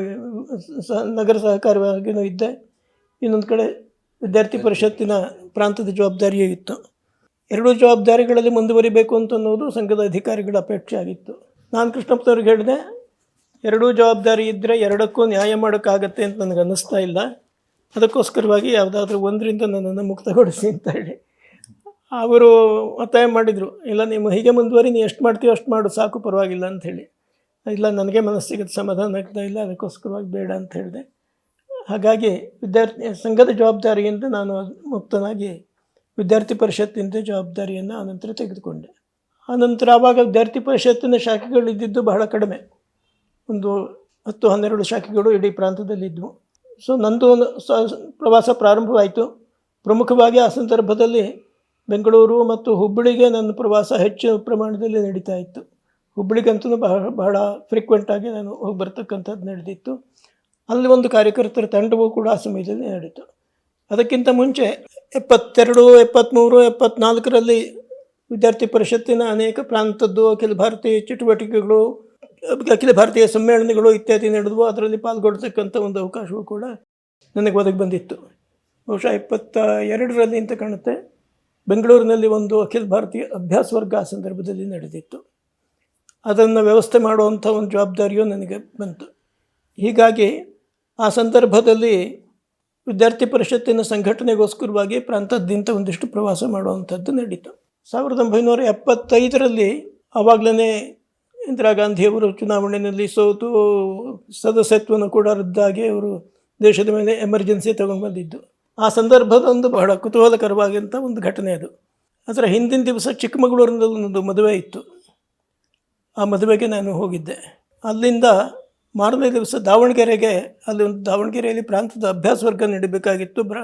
ಸ, ನಗರ ಸಹಕಾರವಾಗಿಯೂ ಇದ್ದೆ. ಇನ್ನೊಂದು ಕಡೆ ವಿದ್ಯಾರ್ಥಿ ಪರಿಷತ್ತಿನ ಪ್ರಾಂತದ ಜವಾಬ್ದಾರಿಯೇ ಇತ್ತು. ಎರಡೂ ಜವಾಬ್ದಾರಿಗಳಲ್ಲಿ ಮುಂದುವರಿಬೇಕು ಅಂತ ಅನ್ನೋದು ಸಂಘದ ಅಧಿಕಾರಿಗಳ ಅಪೇಕ್ಷೆ ಆಗಿತ್ತು ನಾನು ಕೃಷ್ಣಪ್ಪ ಕೃಷ್ಣಪ್ಪನವ್ರಿಗೆ ಹೇಳಿದೆ, ಎರಡೂ ಜವಾಬ್ದಾರಿ ಇದ್ದರೆ ಎರಡಕ್ಕೂ ನ್ಯಾಯ ಮಾಡೋಕ್ಕಾಗತ್ತೆ ಅಂತ ನನಗೆ ಅನ್ನಿಸ್ತಾ ಇಲ್ಲ. ಅದಕ್ಕೋಸ್ಕರವಾಗಿ ಯಾವುದಾದ್ರೂ ಒಂದರಿಂದ ನನ್ನನ್ನು ಮುಕ್ತಗೊಳಿಸಿ ಅಂತ ಹೇಳಿ. ಅವರು ಒತ್ತಾಯ ಮಾಡಿದರು, ಇಲ್ಲ ನೀವು ಹೀಗೆ ಮುಂದುವರಿ ನೀವು ಎಷ್ಟು ಮಾಡ್ತೀವೋ ಅಷ್ಟು ಮಾಡು, ಸಾಕು ಪರವಾಗಿಲ್ಲ ಅಂತ ಹೇಳಿ. ಇಲ್ಲ, ನನಗೆ ಮನಸ್ಸಿಗೆ ಸಮಾಧಾನ ಆಗ್ತಾ ಇಲ್ಲ, ಅದಕ್ಕೋಸ್ಕರವಾಗಿ ಬೇಡ ಅಂತ ಹೇಳಿದೆ. ಹಾಗಾಗಿ ವಿದ್ಯಾರ್ಥಿ ಸಂಘದ ಜವಾಬ್ದಾರಿಯಿಂದ ನಾನು ಮುಕ್ತನಾಗಿ ವಿದ್ಯಾರ್ಥಿ ಪರಿಷತ್ತಿಂದ ಜವಾಬ್ದಾರಿಯನ್ನು ಆನಂತರ ತೆಗೆದುಕೊಂಡೆ. ಆನಂತರ ಆವಾಗ ವಿದ್ಯಾರ್ಥಿ ಪರಿಷತ್ತಿನ ಶಾಖೆಗಳಿದ್ದಿದ್ದು ಬಹಳ ಕಡಿಮೆ. ಒಂದು ಹತ್ತು, ಹನ್ನೆರಡು ಶಾಖೆಗಳು ಇಡೀ ಪ್ರಾಂತದಲ್ಲಿದ್ದವು ಸೊ ನಂದು ಪ್ರವಾಸ ಪ್ರಾರಂಭವಾಯಿತು. ಪ್ರಮುಖವಾಗಿ ಆ ಸಂದರ್ಭದಲ್ಲಿ ಬೆಂಗಳೂರು ಮತ್ತು ಹುಬ್ಬಳ್ಳಿಗೆ ನನ್ನ ಪ್ರವಾಸ ಹೆಚ್ಚು ಪ್ರಮಾಣದಲ್ಲಿ ನಡೀತಾ ಇತ್ತು. ಹುಬ್ಬಳ್ಳಿಗಂತೂ ಬಹಳ ಬಹಳ ಫ್ರೀಕ್ವೆಂಟಾಗಿ ನಾನು ಹೋಗಿ ಬರ್ತಕ್ಕಂಥದ್ದು ನಡೆದಿತ್ತು. ಅಲ್ಲಿ ಒಂದು ಕಾರ್ಯಕರ್ತರ ತಂಡವೂ ಕೂಡ ಆ ಸಮಯದಲ್ಲಿ ನಡೀತು ಅದಕ್ಕಿಂತ ಮುಂಚೆ ಎಪ್ಪತ್ತೆರಡು ಎಪ್ಪತ್ತ್ಮೂರು ಎಪ್ಪತ್ನಾಲ್ಕರಲ್ಲಿ ವಿದ್ಯಾರ್ಥಿ ಪರಿಷತ್ತಿನ ಅನೇಕ ಪ್ರಾಂತದ್ದು, ಅಖಿಲ ಭಾರತೀಯ ಚಟುವಟಿಕೆಗಳು, ಅಖಿಲ ಭಾರತೀಯ ಸಮ್ಮೇಳನಗಳು ಇತ್ಯಾದಿ ನಡೆದವು. ಅದರಲ್ಲಿ ಪಾಲ್ಗೊಳ್ತಕ್ಕಂಥ ಒಂದು ಅವಕಾಶವೂ ಕೂಡ ನನಗೆ ಒದಗಿ ಬಂದಿತ್ತು. ಬಹುಶಃ ಇಪ್ಪತ್ತ ಎರಡರಲ್ಲಿ ಅಂತ ಕಾಣುತ್ತೆ. ಬೆಂಗಳೂರಿನಲ್ಲಿ ಒಂದು ಅಖಿಲ ಭಾರತೀಯ ಅಭ್ಯಾಸ ವರ್ಗ ಆ ಸಂದರ್ಭದಲ್ಲಿ ನಡೆದಿತ್ತು. ಅದನ್ನು ವ್ಯವಸ್ಥೆ ಮಾಡುವಂಥ ಒಂದು ಜವಾಬ್ದಾರಿಯೂ ನನಗೆ ಬಂತು. ಹೀಗಾಗಿ ಆ ಸಂದರ್ಭದಲ್ಲಿ ವಿದ್ಯಾರ್ಥಿ ಪರಿಷತ್ತಿನ ಸಂಘಟನೆಗೋಸ್ಕರವಾಗಿ ಪ್ರಾಂತದ್ದಿಂತ ಒಂದಿಷ್ಟು ಪ್ರವಾಸ ಮಾಡುವಂಥದ್ದು ನಡೀತು. ಸಾವಿರದ ಒಂಬೈನೂರ ಎಪ್ಪತ್ತೈದರಲ್ಲಿ ಆವಾಗಲೇ ಇಂದಿರಾ ಗಾಂಧಿಯವರು ಚುನಾವಣೆಯಲ್ಲಿ ಸೋತು ಸದಸ್ಯತ್ವವನ್ನು ಕೂಡ ರದ್ದಾಗಿ ಅವರು ದೇಶದ ಮೇಲೆ ಎಮರ್ಜೆನ್ಸಿ ತಗೊಂಡು ಬಂದಿದ್ದು. ಆ ಸಂದರ್ಭದೊಂದು ಬಹಳ ಕುತೂಹಲಕರವಾದಂಥ ಒಂದು ಘಟನೆ ಅದು. ಅದರ ಹಿಂದಿನ ದಿವಸ ಚಿಕ್ಕಮಗಳೂರಿನಲ್ಲಿ ಒಂದು ಮದುವೆ ಇತ್ತು. ಆ ಮದುವೆಗೆ ನಾನು ಹೋಗಿದ್ದೆ. ಅಲ್ಲಿಂದ ಮಾರನೇ ದಿವಸ ದಾವಣಗೆರೆಗೆ ಅಲ್ಲಿ ಒಂದು ದಾವಣಗೆರೆಯಲ್ಲಿ ಪ್ರಾಂತದ ಅಭ್ಯಾಸ ವರ್ಗ ನೀಡಬೇಕಾಗಿತ್ತು. ಬ್ರ,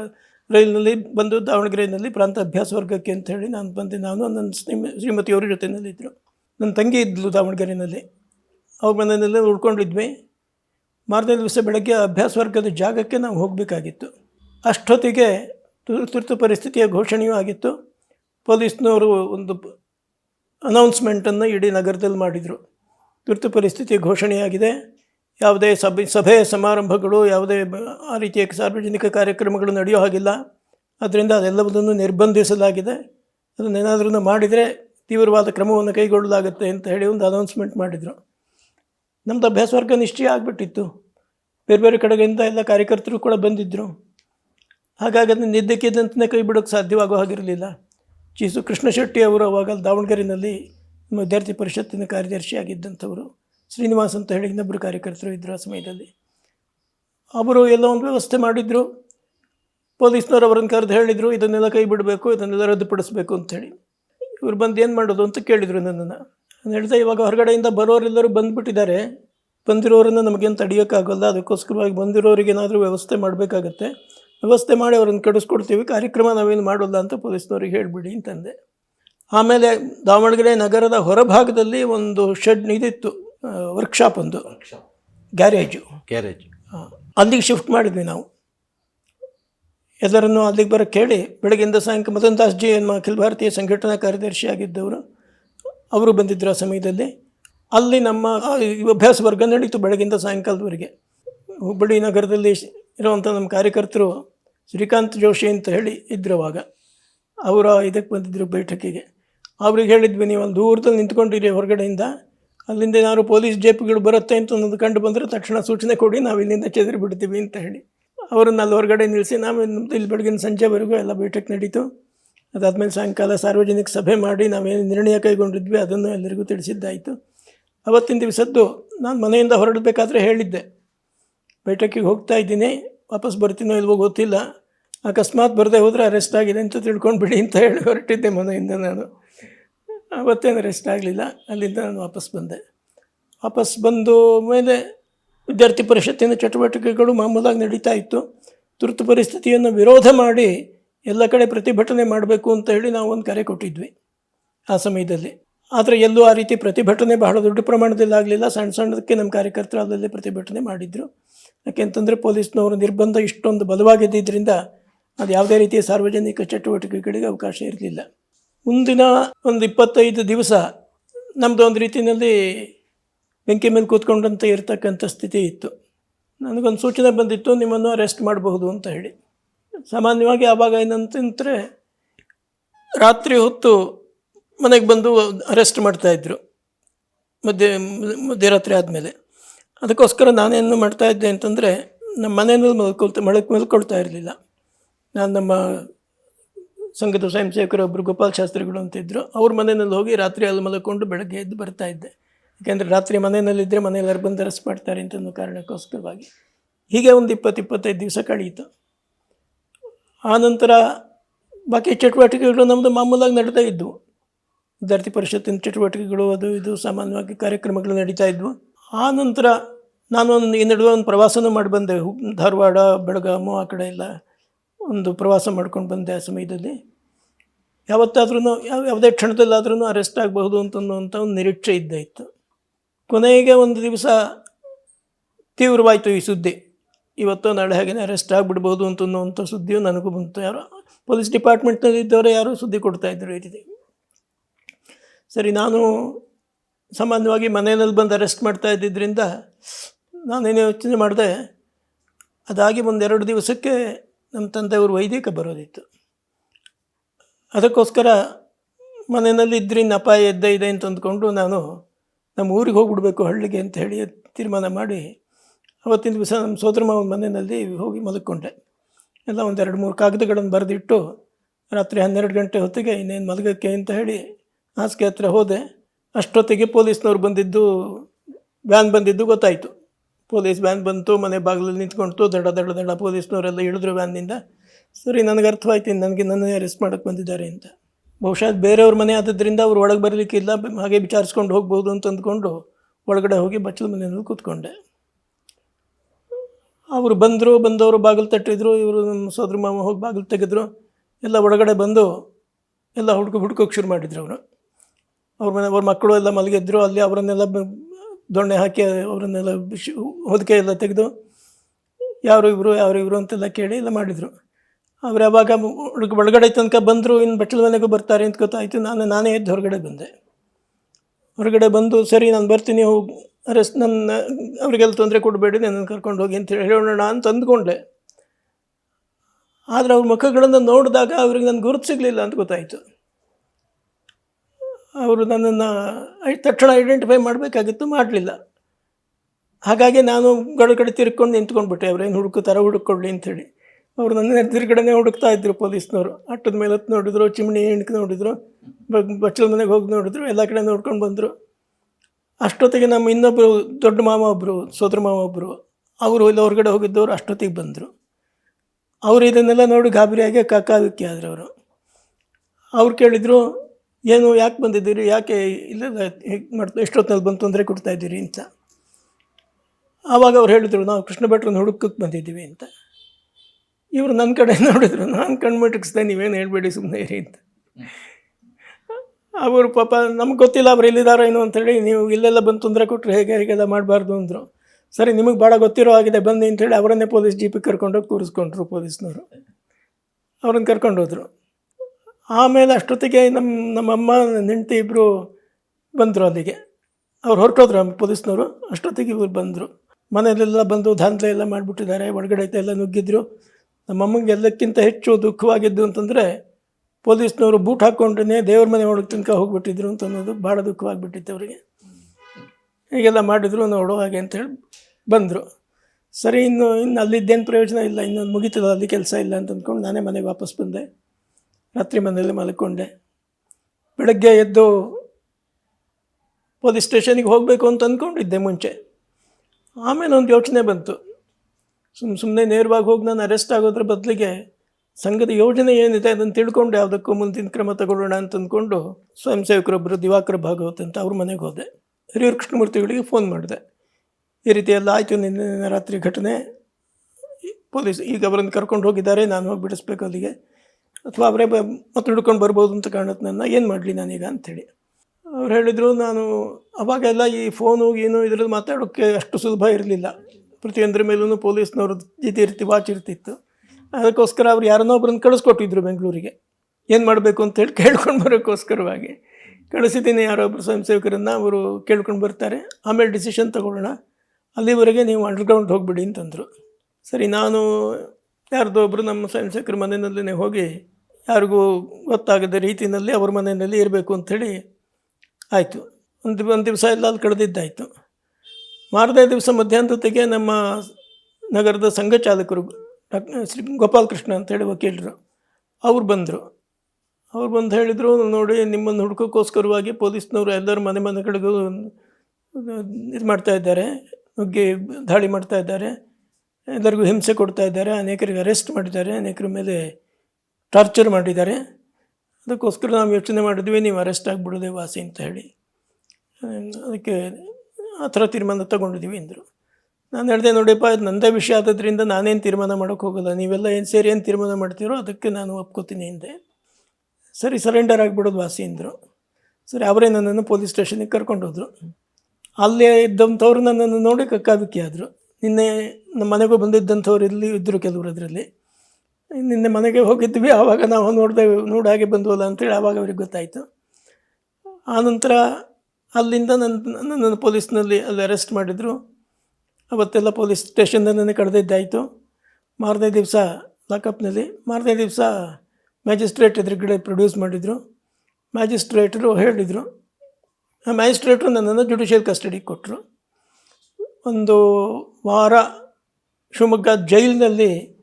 ರೈಲಿನಲ್ಲಿ ಬಂದು ದಾವಣಗೆರೆಯಲ್ಲಿ ಪ್ರಾಂತ ಅಭ್ಯಾಸ ವರ್ಗಕ್ಕೆ ಅಂತ ಹೇಳಿ ನಾನು ಬಂದೆ. ನಾನು ನನ್ನ ಶ್ರೀಮ, ಶ್ರೀಮತಿಯವ್ರ ಜೊತೆಯಲ್ಲಿದ್ದರು ನನ್ನ ತಂಗಿ ಇದ್ಲು ದಾವಣಗೆರೆಯಲ್ಲಿ ಅವ್ರ ಮನೆಯಲ್ಲೇ ಉಳ್ಕೊಂಡಿದ್ವಿ. ಮಾರನೇ ದಿವಸ ಬೆಳಗ್ಗೆ ಅಭ್ಯಾಸ ವರ್ಗದ ಜಾಗಕ್ಕೆ ನಾವು ಹೋಗಬೇಕಾಗಿತ್ತು. ಅಷ್ಟೊತ್ತಿಗೆ ತುರ್ತು ಪರಿಸ್ಥಿತಿಯ ಘೋಷಣೆಯೂ ಆಗಿತ್ತು. ಪೊಲೀಸ್ನವರು ಒಂದು ಅನೌನ್ಸ್ಮೆಂಟನ್ನು ಇಡೀ ನಗರದಲ್ಲಿ ಮಾಡಿದರು. ತುರ್ತು ಪರಿಸ್ಥಿತಿ ಘೋಷಣೆಯಾಗಿದೆ. ಯಾವುದೇ ಸಭೆ ಸಭೆ ಸಮಾರಂಭಗಳು, ಯಾವುದೇ ಆ ರೀತಿಯ ಸಾರ್ವಜನಿಕ ಕಾರ್ಯಕ್ರಮಗಳು ನಡೆಯೋ ಹಾಗಿಲ್ಲ. ಅದರಿಂದ ಅದೆಲ್ಲವುದನ್ನು ನಿರ್ಬಂಧಿಸಲಾಗಿದೆ. ಅದನ್ನೇನಾದ್ರೂ ಮಾಡಿದರೆ ತೀವ್ರವಾದ ಕ್ರಮವನ್ನು ಕೈಗೊಳ್ಳಲಾಗುತ್ತೆ ಅಂತ ಹೇಳಿ ಒಂದು ಅನೌನ್ಸ್ಮೆಂಟ್ ಮಾಡಿದರು. ನಮ್ಮದು ಅಭ್ಯಾಸ ವರ್ಗ ನಿಶ್ಚಯ ಆಗಿಬಿಟ್ಟಿತ್ತು. ಬೇರೆ ಬೇರೆ ಕಡೆಗಳಿಂದ ಎಲ್ಲ ಕಾರ್ಯಕರ್ತರು ಕೂಡ ಬಂದಿದ್ದರು ಹಾಗಾಗಿ ಅದನ್ನು ನಿದ್ದಕ್ಕಿದ್ದಂತಲೇ ಕೈ ಬಿಡೋಕ್ಕೆ ಸಾಧ್ಯವಾಗೋ ಹಾಗಿರಲಿಲ್ಲ. ಚೀಸು ಕೃಷ್ಣ ಶೆಟ್ಟಿ ಅವರು ಅವಾಗ ದಾವಣಗೆರೆಯಲ್ಲಿ ವಿದ್ಯಾರ್ಥಿ ಪರಿಷತ್ತಿನ ಕಾರ್ಯದರ್ಶಿಯಾಗಿದ್ದಂಥವರು. ಶ್ರೀನಿವಾಸ್ ಅಂತ ಹೇಳಿ ಇನ್ನೊಬ್ಬರು ಕಾರ್ಯಕರ್ತರು ಇದ್ದರು ಆ ಸಮಯದಲ್ಲಿ. ಅವರು ಎಲ್ಲ ಒಂದು ವ್ಯವಸ್ಥೆ ಮಾಡಿದರು. ಪೊಲೀಸ್ನವರು ಅವರನ್ನು ಕರೆದು ಹೇಳಿದರು, ಇದನ್ನೆಲ್ಲ ಕೈ ಬಿಡಬೇಕು, ಇದನ್ನೆಲ್ಲ ರದ್ದುಪಡಿಸಬೇಕು ಅಂತೇಳಿ ಇವ್ರು ಬಂದು ಏನು ಮಾಡೋದು ಅಂತ ಕೇಳಿದರು ನನ್ನನ್ನು. ನಾನು ಹೇಳಿದೆ, ಇವಾಗ ಹೊರಗಡೆಯಿಂದ ಬರೋರೆಲ್ಲರೂ ಬಂದುಬಿಟ್ಟಿದ್ದಾರೆ. ಬಂದಿರೋರನ್ನು ನಮಗೇನು ತಡೆಯೋಕ್ಕಾಗಲ್ಲ, ಅದಕ್ಕೋಸ್ಕರವಾಗಿ ಬಂದಿರೋರಿಗೆ ಏನಾದರೂ ವ್ಯವಸ್ಥೆ ಮಾಡಬೇಕಾಗತ್ತೆ. ವ್ಯವಸ್ಥೆ ಮಾಡಿ ಅವ್ರನ್ನ ಕಡಿಸ್ಕೊಡ್ತೀವಿ, ಕಾರ್ಯಕ್ರಮ ನಾವೇನು ಮಾಡೋಲ್ಲ ಅಂತ ಪೊಲೀಸ್ನವ್ರಿಗೆ ಹೇಳಿಬಿಡಿ ಅಂತಂದೆ. ಆಮೇಲೆ ದಾವಣಗೆರೆ ನಗರದ ಹೊರಭಾಗದಲ್ಲಿ ಒಂದು ಶೆಡ್ ಇದಿತ್ತು. ವರ್ಕ್ಶಾಪ್ ಒಂದು. ಗ್ಯಾರೇಜು ಗ್ಯಾರೇಜ್ ಹಾಂ ಅಲ್ಲಿಗೆ ಶಿಫ್ಟ್ ಮಾಡಿದ್ವಿ ನಾವು. ಎಲ್ಲರನ್ನು ಅಲ್ಲಿಗೆ ಬರೋಕ್ಕೆ ಹೇಳಿ ಬೆಳಗ್ಗೆಯಿಂದ ಸಾಯಂಕಾಲ ಮದನ್ ದಾಸ್ ಜಿ ಎನ್ನುವ ಅಖಿಲ ಭಾರತೀಯ ಸಂಘಟನಾ ಕಾರ್ಯದರ್ಶಿ ಆಗಿದ್ದವರು ಅವರು ಬಂದಿದ್ದರು ಆ ಸಮಯದಲ್ಲಿ. ಅಲ್ಲಿ ನಮ್ಮ ಅಭ್ಯಾಸ ವರ್ಗ ನಡೀತು ಬೆಳಗಿಂದ ಸಾಯಂಕಾಲದವರೆಗೆ. ಹುಬ್ಬಳ್ಳಿ ನಗರದಲ್ಲಿ ಇರುವಂಥ ನಮ್ಮ ಕಾರ್ಯಕರ್ತರು ಶ್ರೀಕಾಂತ್ ಜೋಶಿ ಅಂತ ಹೇಳಿ ಇದ್ದರು ಅವಾಗ. ಅವರ ಇದಕ್ಕೆ ಬಂದಿದ್ದರು ಬೈಠಕಿಗೆ ಅವ್ರಿಗೆ ಹೇಳಿದ್ವಿ ನೀವು ಒಂದು ದೂರದಲ್ಲಿ ನಿಂತ್ಕೊಂಡಿರಿ ಹೊರಗಡೆಯಿಂದ. ಅಲ್ಲಿಂದ ಏನಾದ್ರು ಪೊಲೀಸ್ ಜೇಪಿಗಳು ಬರುತ್ತೆ ಅಂತ ಅನ್ನೋದು ಕಂಡು ಬಂದರೆ ತಕ್ಷಣ ಸೂಚನೆ ಕೊಡಿ ನಾವು ಇಲ್ಲಿಂದ ಚೆದರಿ ಬಿಡ್ತೀವಿ ಅಂತ ಹೇಳಿ. ಅವರನ್ನು ಅಲ್ಲಿ ಹೊರಗಡೆ ನಿಲ್ಲಿಸಿ ನಾವು ಇಲ್ಲಿ ಬೆಳಗಿನ ಸಂಜೆವರೆಗೂ ಎಲ್ಲ ಬೈಠಕ್ ನಡೀತು. ಅದಾದಮೇಲೆ ಸಾಯಂಕಾಲ ಸಾರ್ವಜನಿಕ ಸಭೆ ಮಾಡಿ ನಾವೇನು ನಿರ್ಣಯ ಕೈಗೊಂಡಿದ್ವಿ, ಅದನ್ನು ಎಲ್ಲರಿಗೂ ತಿಳಿಸಿದ್ದಾಯಿತು. ಅವತ್ತಿನ ದಿವಸದ್ದು ನಾನು ಮನೆಯಿಂದ ಹೊರಡಬೇಕಾದ್ರೆ ಹೇಳಿದ್ದೆ. ಬೈಠಕ್ಕಿಗೆ ಹೋಗ್ತಾ ಇದ್ದೀನಿ, ವಾಪಸ್ ಬರ್ತೀನೋ ಇಲ್ವೋ ಗೊತ್ತಿಲ್ಲ. ಅಕಸ್ಮಾತ್ ಬರದೇ ಹೋದರೆ ಅರೆಸ್ಟ್ ಆಗಿದೆ ಅಂತ ತಿಳ್ಕೊಂಡು ಬಿಡಿ ಅಂತ ಹೇಳಿ ಹೊರಟಿದ್ದೆ ಮನೆಯಿಂದ ನಾನು. ಅವತ್ತೇನು ರೆಸ್ಟ್ ಆಗಲಿಲ್ಲ. ಅಲ್ಲಿಂದ ನಾನು ವಾಪಸ್ ಬಂದೆ. ವಾಪಸ್ ಬಂದು ಮೇಲೆ ವಿದ್ಯಾರ್ಥಿ ಪರಿಷತ್ತಿನ ಚಟುವಟಿಕೆಗಳು ಮಾಮೂಲಾಗಿ ನಡೀತಾ ಇತ್ತು. ತುರ್ತು ಪರಿಸ್ಥಿತಿಯನ್ನು ವಿರೋಧ ಮಾಡಿ ಎಲ್ಲ ಕಡೆ ಪ್ರತಿಭಟನೆ ಮಾಡಬೇಕು ಅಂತ ಹೇಳಿ ನಾವು ಒಂದು ಕರೆ ಕೊಟ್ಟಿದ್ವಿ ಆ ಸಮಯದಲ್ಲಿ. ಆದರೆ ಎಲ್ಲೂ ಆ ರೀತಿ ಪ್ರತಿಭಟನೆ ಬಹಳ ದೊಡ್ಡ ಪ್ರಮಾಣದಲ್ಲಿ ಆಗಲಿಲ್ಲ. ಸಣ್ಣ ಸಣ್ಣದಕ್ಕೆ ನಮ್ಮ ಕಾರ್ಯಕರ್ತರು ಅಲ್ಲಲ್ಲಿ ಪ್ರತಿಭಟನೆ ಮಾಡಿದರು. ಯಾಕೆಂತಂದರೆ ಪೊಲೀಸ್ನವರು ನಿರ್ಬಂಧ ಇಷ್ಟೊಂದು ಬಲವಾಗಿದ್ದರಿಂದ ಅದು ಯಾವುದೇ ರೀತಿಯ ಸಾರ್ವಜನಿಕ ಚಟುವಟಿಕೆಗಳಿಗೆ ಅವಕಾಶ ಇರಲಿಲ್ಲ. ಮುಂದಿನ ಒಂದು ಇಪ್ಪತ್ತೈದು ದಿವಸ ನಮ್ಮದು ಒಂದು ರೀತಿಯಲ್ಲಿ ಬೆಂಕಿ ಮೇಲೆ ಕೂತ್ಕೊಂಡಂತೆ ಇರತಕ್ಕಂಥ ಸ್ಥಿತಿ ಇತ್ತು. ನನಗೊಂದು ಸೂಚನೆ ಬಂದಿತ್ತು, ನಿಮ್ಮನ್ನು ಅರೆಸ್ಟ್ ಮಾಡಬಹುದು ಅಂತ ಹೇಳಿ. ಸಾಮಾನ್ಯವಾಗಿ ಆವಾಗ ಏನಂತಂದರೆ, ರಾತ್ರಿ ಹೊತ್ತು ಮನೆಗೆ ಬಂದು ಅರೆಸ್ಟ್ ಮಾಡ್ತಾಯಿದ್ರು ಮಧ್ಯ, ಮಧ್ಯರಾತ್ರಿ ಆದಮೇಲೆ. ಅದಕ್ಕೋಸ್ಕರ ನಾನೇನು ಮಾಡ್ತಾಯಿದ್ದೆ ಅಂತಂದರೆ, ನಮ್ಮ ಮನೆಯಲ್ಲಿ ಮಲ್ಕೊಳ್ತಾ ಮಳಕ್ ಮಲ್ಕೊಳ್ತಾ ಇರಲಿಲ್ಲ. ನಾನು ನಮ್ಮ ಸಂಘದ ಸ್ವಯಂ ಸೇವಕರೊಬ್ಬರು ಗೋಪಾಲ್ ಶಾಸ್ತ್ರಿಗಳು ಅಂತಿದ್ದರು ಅವ್ರ ಮನೆಯಲ್ಲಿ ಹೋಗಿ ರಾತ್ರಿ ಅಲ್ಲಿ ಮಲ್ಕೊಂಡು ಬೆಳಗ್ಗೆ ಎದ್ದು ಬರ್ತಾ ಇದ್ದೆ. ಯಾಕೆಂದರೆ ರಾತ್ರಿ ಮನೆಯಲ್ಲಿದ್ದರೆ ಮನೆಯಲ್ಲಿ ಬಂದು ರಸ್ಟ್ ಮಾಡ್ತಾರೆ ಅಂತ ಕಾರಣಕ್ಕೋಸ್ಕರವಾಗಿ. ಹೀಗೆ ಒಂದು ಇಪ್ಪತ್ತು ಇಪ್ಪತ್ತೈದು ದಿವಸ ಕಳೀತು. ಆನಂತರ ಬಾಕಿ ಚಟುವಟಿಕೆಗಳು ನಮ್ಮದು ಮಾಮೂಲಾಗಿ ನಡೀತಾ ಇದ್ವು. ವಿದ್ಯಾರ್ಥಿ ಪರಿಷತ್ತಿನ ಚಟುವಟಿಕೆಗಳು, ಅದು ಇದು ಸಾಮಾನ್ಯವಾಗಿ ಕಾರ್ಯಕ್ರಮಗಳು ನಡೀತಾ ಇದ್ವು. ಆ ನಂತರ ನಾನು ಒಂದು ಈ ನಡುವೆ ಒಂದು ಪ್ರವಾಸನೂ ಮಾಡಿ ಬಂದೆ. ಧಾರವಾಡ, ಬೆಳಗಾಮು ಆ ಕಡೆ ಎಲ್ಲ. ಒಂದು ಪ್ರವಾಸ ಮಾಡ್ಕೊಂಡು ಬಂದೆ ಆ ಸಮಯದಲ್ಲಿ. ಯಾವತ್ತಾದ್ರೂ ಯಾವ, ಯಾವುದೇ ಕ್ಷಣದಲ್ಲಾದ್ರೂ ಅರೆಸ್ಟ್ ಆಗಬಹುದು ಅಂತನ್ನುವಂಥ ಒಂದು ನಿರೀಕ್ಷೆ ಇದ್ದೇ ಇತ್ತು ಕೊನೆಗೆ ಒಂದು ದಿವಸ ತೀವ್ರವಾಯಿತು ಈ ಸುದ್ದಿ. ಇವತ್ತು ನಾಳೆ ಹಾಗೆಯೇ ಅರೆಸ್ಟ್ ಆಗಿಬಿಡ್ಬೋದು ಅಂತನ್ನುವಂಥ ಸುದ್ದಿಯು ನನಗೂ ಬಂತು. ಯಾರೋ, ಪೊಲೀಸ್ ಡಿಪಾರ್ಟ್ಮೆಂಟ್ನಲ್ಲಿ ಇದ್ದವರೇ ಯಾರೋ ಸುದ್ದಿ ಕೊಡ್ತಾಯಿದ್ರು ಈ ರೀತಿ. ಸರಿ, ನಾನು ಸಾಮಾನ್ಯವಾಗಿ ಮನೆಯಲ್ಲಿ ಬಂದು ಅರೆಸ್ಟ್ ಮಾಡ್ತಾ ಇದ್ದಿದ್ದರಿಂದ ನಾನೇನು ಯೋಚನೆ ಮಾಡಿದೆ, ಅದಾಗಿ ಒಂದೆರಡು ದಿವಸಕ್ಕೆ ನಮ್ಮ ತಂದೆಯವರು ವೈದಿಕ ಬರೋದಿತ್ತು. ಅದಕ್ಕೋಸ್ಕರ ಮನೆಯಲ್ಲಿ ಇದ್ರಿಂದ ಅಪಾಯ ಇದ್ದೇ ಇದೆ ಅಂತ ಅಂದ್ಕೊಂಡು ನಾನು ನಮ್ಮ ಊರಿಗೆ ಹೋಗ್ಬಿಡ್ಬೇಕು ಹಳ್ಳಿಗೆ ಅಂತ ಹೇಳಿ ತೀರ್ಮಾನ ಮಾಡಿ ಅವತ್ತಿನ ದಿವಸ ನಮ್ಮ ಸೋದರ ಮಾವನ ಮನೆಯಲ್ಲಿ ಹೋಗಿ ಮಲ್ಕೊಂಡೆ. ಎಲ್ಲ ಒಂದೆರಡು ಮೂರು ಕಾಗದಗಳನ್ನು ಬರೆದಿಟ್ಟು ರಾತ್ರಿ ಹನ್ನೆರಡು ಗಂಟೆ ಹೊತ್ತಿಗೆ ಇನ್ನೇನು ಮಲಗಕ್ಕೆ ಅಂತ ಹೇಳಿ ಹಾಸಿಗೆ ಹತ್ರ ಹೋದೆ. ಅಷ್ಟೊತ್ತಿಗೆ ಪೊಲೀಸ್ನವ್ರು ಬಂದಿದ್ದು, ವ್ಯಾನ್ ಬಂದಿದ್ದು ಗೊತ್ತಾಯಿತು. ಪೊಲೀಸ್ ವ್ಯಾನ್ ಬಂತು, ಮನೆ ಬಾಗಿಲಲ್ಲಿ ನಿಂತ್ಕೊಂತು ದಡ ದಡ ದಡ ಪೊಲೀಸ್ನವರೆಲ್ಲ ಇಳಿದ್ರು ವ್ಯಾನ್ನಿಂದ ಸರಿ, ನನಗೆ ಅರ್ಥವಾಯ್ತು ನನಗೆ ನನ್ನ ಅರೆಸ್ಟ್ ಮಾಡೋಕ್ಕೆ ಬಂದಿದ್ದಾರೆ ಅಂತ. ಬಹುಶಃ ಬೇರೆಯವ್ರ ಮನೆ ಆದದ್ರಿಂದ ಅವ್ರು ಒಳಗೆ ಬರಲಿಕ್ಕಿಲ್ಲ ಹಾಗೆ ವಿಚಾರಿಸ್ಕೊಂಡು ಹೋಗ್ಬೋದು ಅಂತ ಅಂದ್ಕೊಂಡು ಒಳಗಡೆ ಹೋಗಿ ಬಚ್ಚಲ ಮನೆಯಲ್ಲಿ ಕೂತ್ಕೊಂಡೆ. ಅವರು ಬಂದರು, ಬಂದವರು ಬಾಗಿಲು ತಟ್ಟಿದ್ರು, ಇವರು ನಮ್ಮ ಸೋದ್ರ ಮಾವ ಹೋಗಿ ಬಾಗಿಲು ತೆಗೆದ್ರು, ಎಲ್ಲ ಒಳಗಡೆ ಬಂದು ಎಲ್ಲ ಹುಡುಕ ಹುಡ್ಕೋಕೆ ಶುರು ಮಾಡಿದ್ರು ಅವರು. ಅವ್ರ ಮನೆ, ಅವ್ರ ಮಕ್ಕಳು ಎಲ್ಲ ಮಲಗಿದ್ರು, ಅಲ್ಲಿ ಅವರನ್ನೆಲ್ಲ ದೊಣ್ಣೆ ಹಾಕಿ ಅವರನ್ನೆಲ್ಲ ಹೊದಿಕೆ ಎಲ್ಲ ತೆಗೆದು ಯಾರು ಇವರು ಯಾರು ಇವರು ಅಂತೆಲ್ಲ ಕೇಳಿ ಎಲ್ಲ ಮಾಡಿದರು. ಅವ್ರು ಯಾವಾಗ ಒಳಗಡೆ ತನಕ ಬಂದರು, ಇನ್ನು ಬಟ್ಟಲ ಮನೆಗೂ ಬರ್ತಾರೆ ಅಂತ ಗೊತ್ತಾಯಿತು. ನಾನು, ನಾನೇ ಎದ್ದು ಹೊರಗಡೆ ಬಂದೆ. ಹೊರಗಡೆ ಬಂದು, ಸರಿ, ನಾನು ಬರ್ತೀನಿ, ಹೋಗಿ. ಅರೆಸ್ಟ್, ನನ್ನ, ಅವರಿಗೆಲ್ಲ ತೊಂದರೆ ಕೊಡಬೇಡಿ ನನ್ನ ಕರ್ಕೊಂಡು ಹೋಗಿ ಅಂತ ಹೇಳೋಣ ಅಂತ ಅಂದ್ಕೊಂಡೆ ಆದರೆ ಅವ್ರ ಮುಖಗಳನ್ನು ನೋಡಿದಾಗ ಅವ್ರಿಗೆ ನನ್ನ ಗುರುತು ಸಿಗಲಿಲ್ಲ ಅಂತ ಗೊತ್ತಾಯಿತು. ಅವರು ನನ್ನನ್ನು ತಕ್ಷಣ ಐಡೆಂಟಿಫೈ ಮಾಡಬೇಕಾಗಿತ್ತು, ಮಾಡಲಿಲ್ಲ. ಹಾಗಾಗಿ ನಾನು ಗಡ ಕಡೆ ತಿರ್ಕೊಂಡು ನಿಂತ್ಕೊಂಡ್ಬಿಟ್ಟೆ ಅವ್ರೇನು ಹುಡುಕುತ್ತಾರ ಹುಡುಕೊಳ್ಳಿ ಅಂಥೇಳಿ ಅವರು ನನ್ನ ಎದುರುಗಡೆನೇ ಹುಡುಕ್ತಾ ಇದ್ದರು ಪೊಲೀಸ್ನವರು. ಅಟ್ಟದ ಮೇಲೆ ಹೊತ್ತು ನೋಡಿದ್ರು ಚಿಮಣಿ ಹೆಣ್ಕು ನೋಡಿದ್ರು ಬಚ್ಚಲ ಮನೆಗೆ ಹೋಗಿ ನೋಡಿದ್ರು, ಎಲ್ಲ ಕಡೆ ನೋಡ್ಕೊಂಡು ಬಂದರು. ಅಷ್ಟೊತ್ತಿಗೆ ನಮ್ಮ ಇನ್ನೊಬ್ಬರು ದೊಡ್ಡ ಮಾವ ಒಬ್ಬರು ಸೋದರ ಮಾವ ಒಬ್ಬರು ಅವರು ಇಲ್ಲಿ ಹೊರಗಡೆ ಹೋಗಿದ್ದವರು ಅಷ್ಟೊತ್ತಿಗೆ ಬಂದರು. ಅವರು ಇದನ್ನೆಲ್ಲ ನೋಡಿ ಗಾಬರಿಯಾಗಿ ಕಕ್ಕಾವಿಕ್ಕಿ ಆದರೆ ಅವರು. ಅವ್ರು ಕೇಳಿದರು ಏನು ಯಾಕೆ ಬಂದಿದ್ದೀರಿ? ಯಾಕೆ ಇಲ್ಲ ಹೇಗೆ ಮಾಡ್ತಾ ಎಷ್ಟೊತ್ತಿನಲ್ಲಿ ಬಂದು ತೊಂದರೆ ಕೊಡ್ತಾ ಇದ್ದೀರಿ ಅಂತ. ಆವಾಗ ಅವ್ರು ಹೇಳಿದರು, ನಾವು ಕೃಷ್ಣ ಭಟ್ರನ್ನ ಹುಡುಕಕ್ಕೆ ಬಂದಿದ್ದೀವಿ ಅಂತ. ಇವರು ನನ್ನ ಕಡೆ ನೋಡಿದ್ರು, ನಾನು ಕಣ್ಮಿಟಿಕ್ಸ್ದೆ ನೀವೇನು ಹೇಳಬೇಡಿ ಸುಮ್ಮನೆ ಇರಿ ಅಂತ. ಅವರು ಪಾಪ, ನಮ್ಗೆ ಗೊತ್ತಿಲ್ಲ, ಅವ್ರು ಎಲ್ಲಿದ್ದಾರೋ ಏನೋ ಅಂತೇಳಿ ನೀವು ಇಲ್ಲೆಲ್ಲ ಬಂದು ತೊಂದರೆ ಕೊಟ್ಟರೆ ಹೇಗೆ ಹೇಗೆಲ್ಲ ಮಾಡಬಾರ್ದು ಅಂದರು. ಸರಿ, ನಿಮಗೆ ಭಾಳ ಗೊತ್ತಿರೋ ಆಗಿದೆ ಬನ್ನಿ ಅಂತೇಳಿ ಅವರನ್ನೇ ಪೊಲೀಸ್ ಜೀಪಿಗೆ ಕರ್ಕೊಂಡೋಗಿ ಕೂರಿಸ್ಕೊಂಡ್ರು ಪೊಲೀಸ್ನವರು. ಅವ್ರನ್ನ ಕರ್ಕೊಂಡು ಹೋದರು. ಆಮೇಲೆ ಅಷ್ಟೊತ್ತಿಗೆ ನಮ್ಮ ನಮ್ಮಮ್ಮ ಹೆಂಡತಿ ಇಬ್ಬರು ಬಂದರು ಅಲ್ಲಿಗೆ. ಅವ್ರು ಹೊರಟೋದ್ರು ಪೊಲೀಸ್ನವರು. ಅಷ್ಟೊತ್ತಿಗೆ ಇವ್ರು ಬಂದರು. ಮನೆಯಲ್ಲೆಲ್ಲ ಬಂದು ದಾಂಧಲೆ ಎಲ್ಲ ಮಾಡಿಬಿಟ್ಟಿದ್ದಾರೆ. ಒಳಗಡೆ ಎಲ್ಲ ನುಗ್ಗಿದ್ರು. ನಮ್ಮಮ್ಮಂಗೆ ಎಲ್ಲಕ್ಕಿಂತ ಹೆಚ್ಚು ದುಃಖವಾಗಿದ್ದು ಅಂತಂದರೆ ಪೊಲೀಸ್ನವರು ಬೂಟ್ ಹಾಕ್ಕೊಂಡ್ರೆ ದೇವ್ರ ಮನೆ ಒಳಗೆ ತನಕ ಹೋಗಿಬಿಟ್ಟಿದ್ರು ಅಂತ ಅನ್ನೋದು ಭಾಳ ದುಃಖವಾಗಿಬಿಟ್ಟಿತ್ತು ಅವರಿಗೆ. ಹೀಗೆಲ್ಲ ಮಾಡಿದ್ರು ನೋಡೋ ಹಾಗೆ ಅಂತೇಳಿ ಬಂದರು. ಸರಿ, ಇನ್ನು ಇನ್ನು ಅಲ್ಲಿದ್ದೇನು ಪ್ರಯೋಜನ ಇಲ್ಲ. ಇನ್ನೊಂದು ಮುಗೀತದ ಅಲ್ಲಿ ಕೆಲಸ ಇಲ್ಲ ಅಂತ ಅಂದ್ಕೊಂಡು ನಾನೇ ಮನೆಗೆ ವಾಪಸ್ ಬಂದೆ. ರಾತ್ರಿ ಮನೆಯಲ್ಲಿ ಮಲ್ಕೊಂಡೆ. ಬೆಳಗ್ಗೆ ಎದ್ದು ಪೊಲೀಸ್ ಸ್ಟೇಷನಿಗೆ ಹೋಗಬೇಕು ಅಂತ ಅಂದ್ಕೊಂಡಿದ್ದೆ ಮುಂಚೆ. ಆಮೇಲೆ ಒಂದು ಯೋಚನೆ ಬಂತು. ಸುಮ್ಮ ಸುಮ್ಮನೆ ನೇರವಾಗಿ ಹೋಗಿ ನಾನು ಅರೆಸ್ಟ್ ಆಗೋದ್ರ ಬದಲಿಗೆ ಸಂಘದ ಯೋಜನೆ ಏನಿದೆ ಅದನ್ನು ತಿಳ್ಕೊಂಡು ಯಾವುದಕ್ಕೂ ಮುಂದಿನ ಕ್ರಮ ತಗೊಳ್ಳೋಣ ಅಂತ ಅಂದ್ಕೊಂಡು ಸ್ವಯಂ ಸೇವಕರೊಬ್ಬರು ದಿವಾಕರ ಭಾಗವತ್ ಅಂತ ಅವ್ರ ಮನೆಗೆ ಹೋದೆ. ಹಿರಿಯೂರು ಕೃಷ್ಣಮೂರ್ತಿಗಳಿಗೆ ಫೋನ್ ಮಾಡಿದೆ. ಈ ರೀತಿ ಎಲ್ಲ ಆಯಿತು, ನಿನ್ನೆ ರಾತ್ರಿ ಘಟನೆ. ಪೊಲೀಸ್ ಈಗ ಅವರನ್ನು ಕರ್ಕೊಂಡು ಹೋಗಿದ್ದಾರೆ, ನಾನು ಹೋಗಿ ಬಿಡಿಸ್ಬೇಕು ಅಲ್ಲಿಗೆ. ಅಥವಾ ಅವರೇ ಬ ಮತ್ತೆ ಹಿಡ್ಕೊಂಡು ಬರ್ಬೋದು ಅಂತ ಕಾಣುತ್ತೆ ನನ್ನ ಏನು ಮಾಡಲಿ ನಾನೀಗ ಅಂಥೇಳಿ ಅವ್ರು ಹೇಳಿದರು, ನಾನು ಅವಾಗೆಲ್ಲ ಈ ಫೋನು ಏನು ಇದರಲ್ಲಿ ಮಾತಾಡೋಕ್ಕೆ ಅಷ್ಟು ಸುಲಭ ಇರಲಿಲ್ಲ. ಪ್ರತಿಯೊಂದ್ರ ಮೇಲೂ ಪೊಲೀಸ್ನವ್ರ ಇರ್ತಿ ವಾಚ್ ಇರ್ತಿತ್ತು. ಅದಕ್ಕೋಸ್ಕರ ಅವ್ರು ಯಾರನ್ನೋ ಒಬ್ಬರನ್ನ ಕಳಿಸ್ಕೊಟ್ಟಿದ್ರು ಬೆಂಗಳೂರಿಗೆ. ಏನು ಮಾಡಬೇಕು ಅಂತೇಳಿ ಕೇಳ್ಕೊಂಡು ಬರೋಕ್ಕೋಸ್ಕರವಾಗಿ. ಕಳಿಸಿದ್ದೀನಿ, ಯಾರೋ ಒಬ್ಬರು ಸ್ವಯಂ ಸೇವಕರನ್ನು ಅವರು ಕೇಳ್ಕೊಂಡು ಬರ್ತಾರೆ. ಆಮೇಲೆ ಡಿಸಿಷನ್ ತಗೊಳ್ಳೋಣ. ಅಲ್ಲಿವರೆಗೆ ನೀವು ಅಂಡರ್ಗ್ರೌಂಡ್ ಹೋಗಿಬಿಡಿ ಅಂತಂದರು. ಸರಿ, ನಾನು ಯಾರ್ದೋ ಒಬ್ಬರು ನಮ್ಮ ಸ್ವಯಂ ಸೇವಕರ ಮನೆಯಲ್ಲೇ ಹೋಗಿ ಯಾರಿಗೂ ಗೊತ್ತಾಗದ ರೀತಿಯಲ್ಲಿ ಅವ್ರ ಮನೆಯಲ್ಲಿ ಇರಬೇಕು ಅಂಥೇಳಿ ಆಯಿತು. ಒಂದು ಒಂದು ದಿವಸ ಎಲ್ಲ ಅಲ್ಲಿ ಕಳೆದಿದ್ದಾಯಿತು ಮಾರನೇ ದಿವಸ ಮಧ್ಯಾಹ್ನದೊತ್ತಿಗೆ ನಮ್ಮ ನಗರದ ಸಂಘ ಚಾಲಕರು ಶ್ರೀ ಗೋಪಾಲಕೃಷ್ಣ ಅಂತೇಳಿ ವಕೀಲರು ಅವ್ರು ಬಂದರು. ಅವ್ರು ಬಂದು ಹೇಳಿದರು, ನೋಡಿ ನಿಮ್ಮನ್ನು ಹುಡುಕೋಕ್ಕೋಸ್ಕರವಾಗಿ ಪೊಲೀಸ್ನವರು ಎಲ್ಲರೂ ಮನೆ ಮನೆಗಳಿಗೂ ಇದು ಮಾಡ್ತಾ ಇದ್ದಾರೆ, ನುಗ್ಗಿ ದಾಳಿ ಮಾಡ್ತಾ ಇದ್ದಾರೆ. ಎಲ್ಲರಿಗೂ ಹಿಂಸೆ ಕೊಡ್ತಾ ಇದ್ದಾರೆ, ಅನೇಕರಿಗೆ ಅರೆಸ್ಟ್ ಮಾಡಿದ್ದಾರೆ, ಅನೇಕರ ಮೇಲೆ ಟಾರ್ಚರ್ ಮಾಡಿದ್ದಾರೆ. ಅದಕ್ಕೋಸ್ಕರ ನಾವು ಯೋಚನೆ ಮಾಡಿದ್ವಿ, ನೀವು ಅರೆಸ್ಟ್ ಆಗಿಬಿಡೋದೆ ವಾಸಿ ಅಂತ ಹೇಳಿ. ಅದಕ್ಕೆ ಆ ಥರ ತೀರ್ಮಾನ ತಗೊಂಡಿದ್ದೀವಿ ಅಂದರು. ನಾನು ಹೇಳಿದೆ ನೋಡಿಯಪ್ಪ ಅದು ನನ್ನದೇ ವಿಷಯ ಆದದ್ರಿಂದ ನಾನೇನು ತೀರ್ಮಾನ ಮಾಡೋಕ್ಕೆ ಹೋಗಲ್ಲ. ನೀವೆಲ್ಲ ಏನು ಸೇರಿ ಏನು ತೀರ್ಮಾನ ಮಾಡ್ತೀರೋ ಅದಕ್ಕೆ ನಾನು ಒಪ್ಕೋತೀನಿ ಹಿಂದೆ ಸರಿ ಸರೆಂಡರ್ ಆಗಿಬಿಡೋದು ವಾಸಿ ಅಂದರು. ಸರಿ, ಅವರೇ ನನ್ನನ್ನು ಪೊಲೀಸ್ ಸ್ಟೇಷನಿಗೆ ಕರ್ಕೊಂಡೋದ್ರು. ಅಲ್ಲೇ ಇದ್ದಂಥವ್ರು ನನ್ನನ್ನು ನೋಡಿ ಕಕ್ಕಾಬಿಕ್ಕಿ ಆದರು ನಿನ್ನೆ ನಮ್ಮ ಮನೆಗೂ ಬಂದಿದ್ದಂಥವ್ರು ಇಲ್ಲಿ ಇದ್ದರು ಕೆಲವರು ಅದರಲ್ಲಿ. ನಿನ್ನೆ ಮನೆಗೆ ಹೋಗಿದ್ವಿ, ಆವಾಗ ನಾವು ನೋಡಿದೆ ನೋಡಾಗೆ ಬಂದ್ವಲ್ಲ ಅಂತೇಳಿ ಆವಾಗ ಅವ್ರಿಗೆ ಗೊತ್ತಾಯಿತು. ಆನಂತರ ಅಲ್ಲಿಂದ ನನ್ನ ನನ್ನ ಪೊಲೀಸ್ನಲ್ಲಿ ಅಲ್ಲಿ ಅರೆಸ್ಟ್ ಮಾಡಿದರು. ಅವತ್ತೆಲ್ಲ ಪೊಲೀಸ್ ಸ್ಟೇಷನ್ನಲ್ಲಿ ಕಳೆದಿದ್ದಾಯಿತು ಮಾರನೇ ದಿವಸ ಲಾಕಪ್ನಲ್ಲಿ ಮಾರನೇ ದಿವಸ ಮ್ಯಾಜಿಸ್ಟ್ರೇಟ್ ಎದುರುಗಡೆ ಪ್ರೊಡ್ಯೂಸ್ ಮಾಡಿದರು. ಮ್ಯಾಜಿಸ್ಟ್ರೇಟರು ಹೇಳಿದರು, ಆ ಮ್ಯಾಜಿಸ್ಟ್ರೇಟ್ರು ನನ್ನನ್ನು ಜುಡಿಷಿಯಲ್ ಕಸ್ಟಡಿಗೆ ಕೊಟ್ಟರು ಒಂದು ವಾರ ಶಿವಮೊಗ್ಗ ಜೈಲಿನಲ್ಲಿ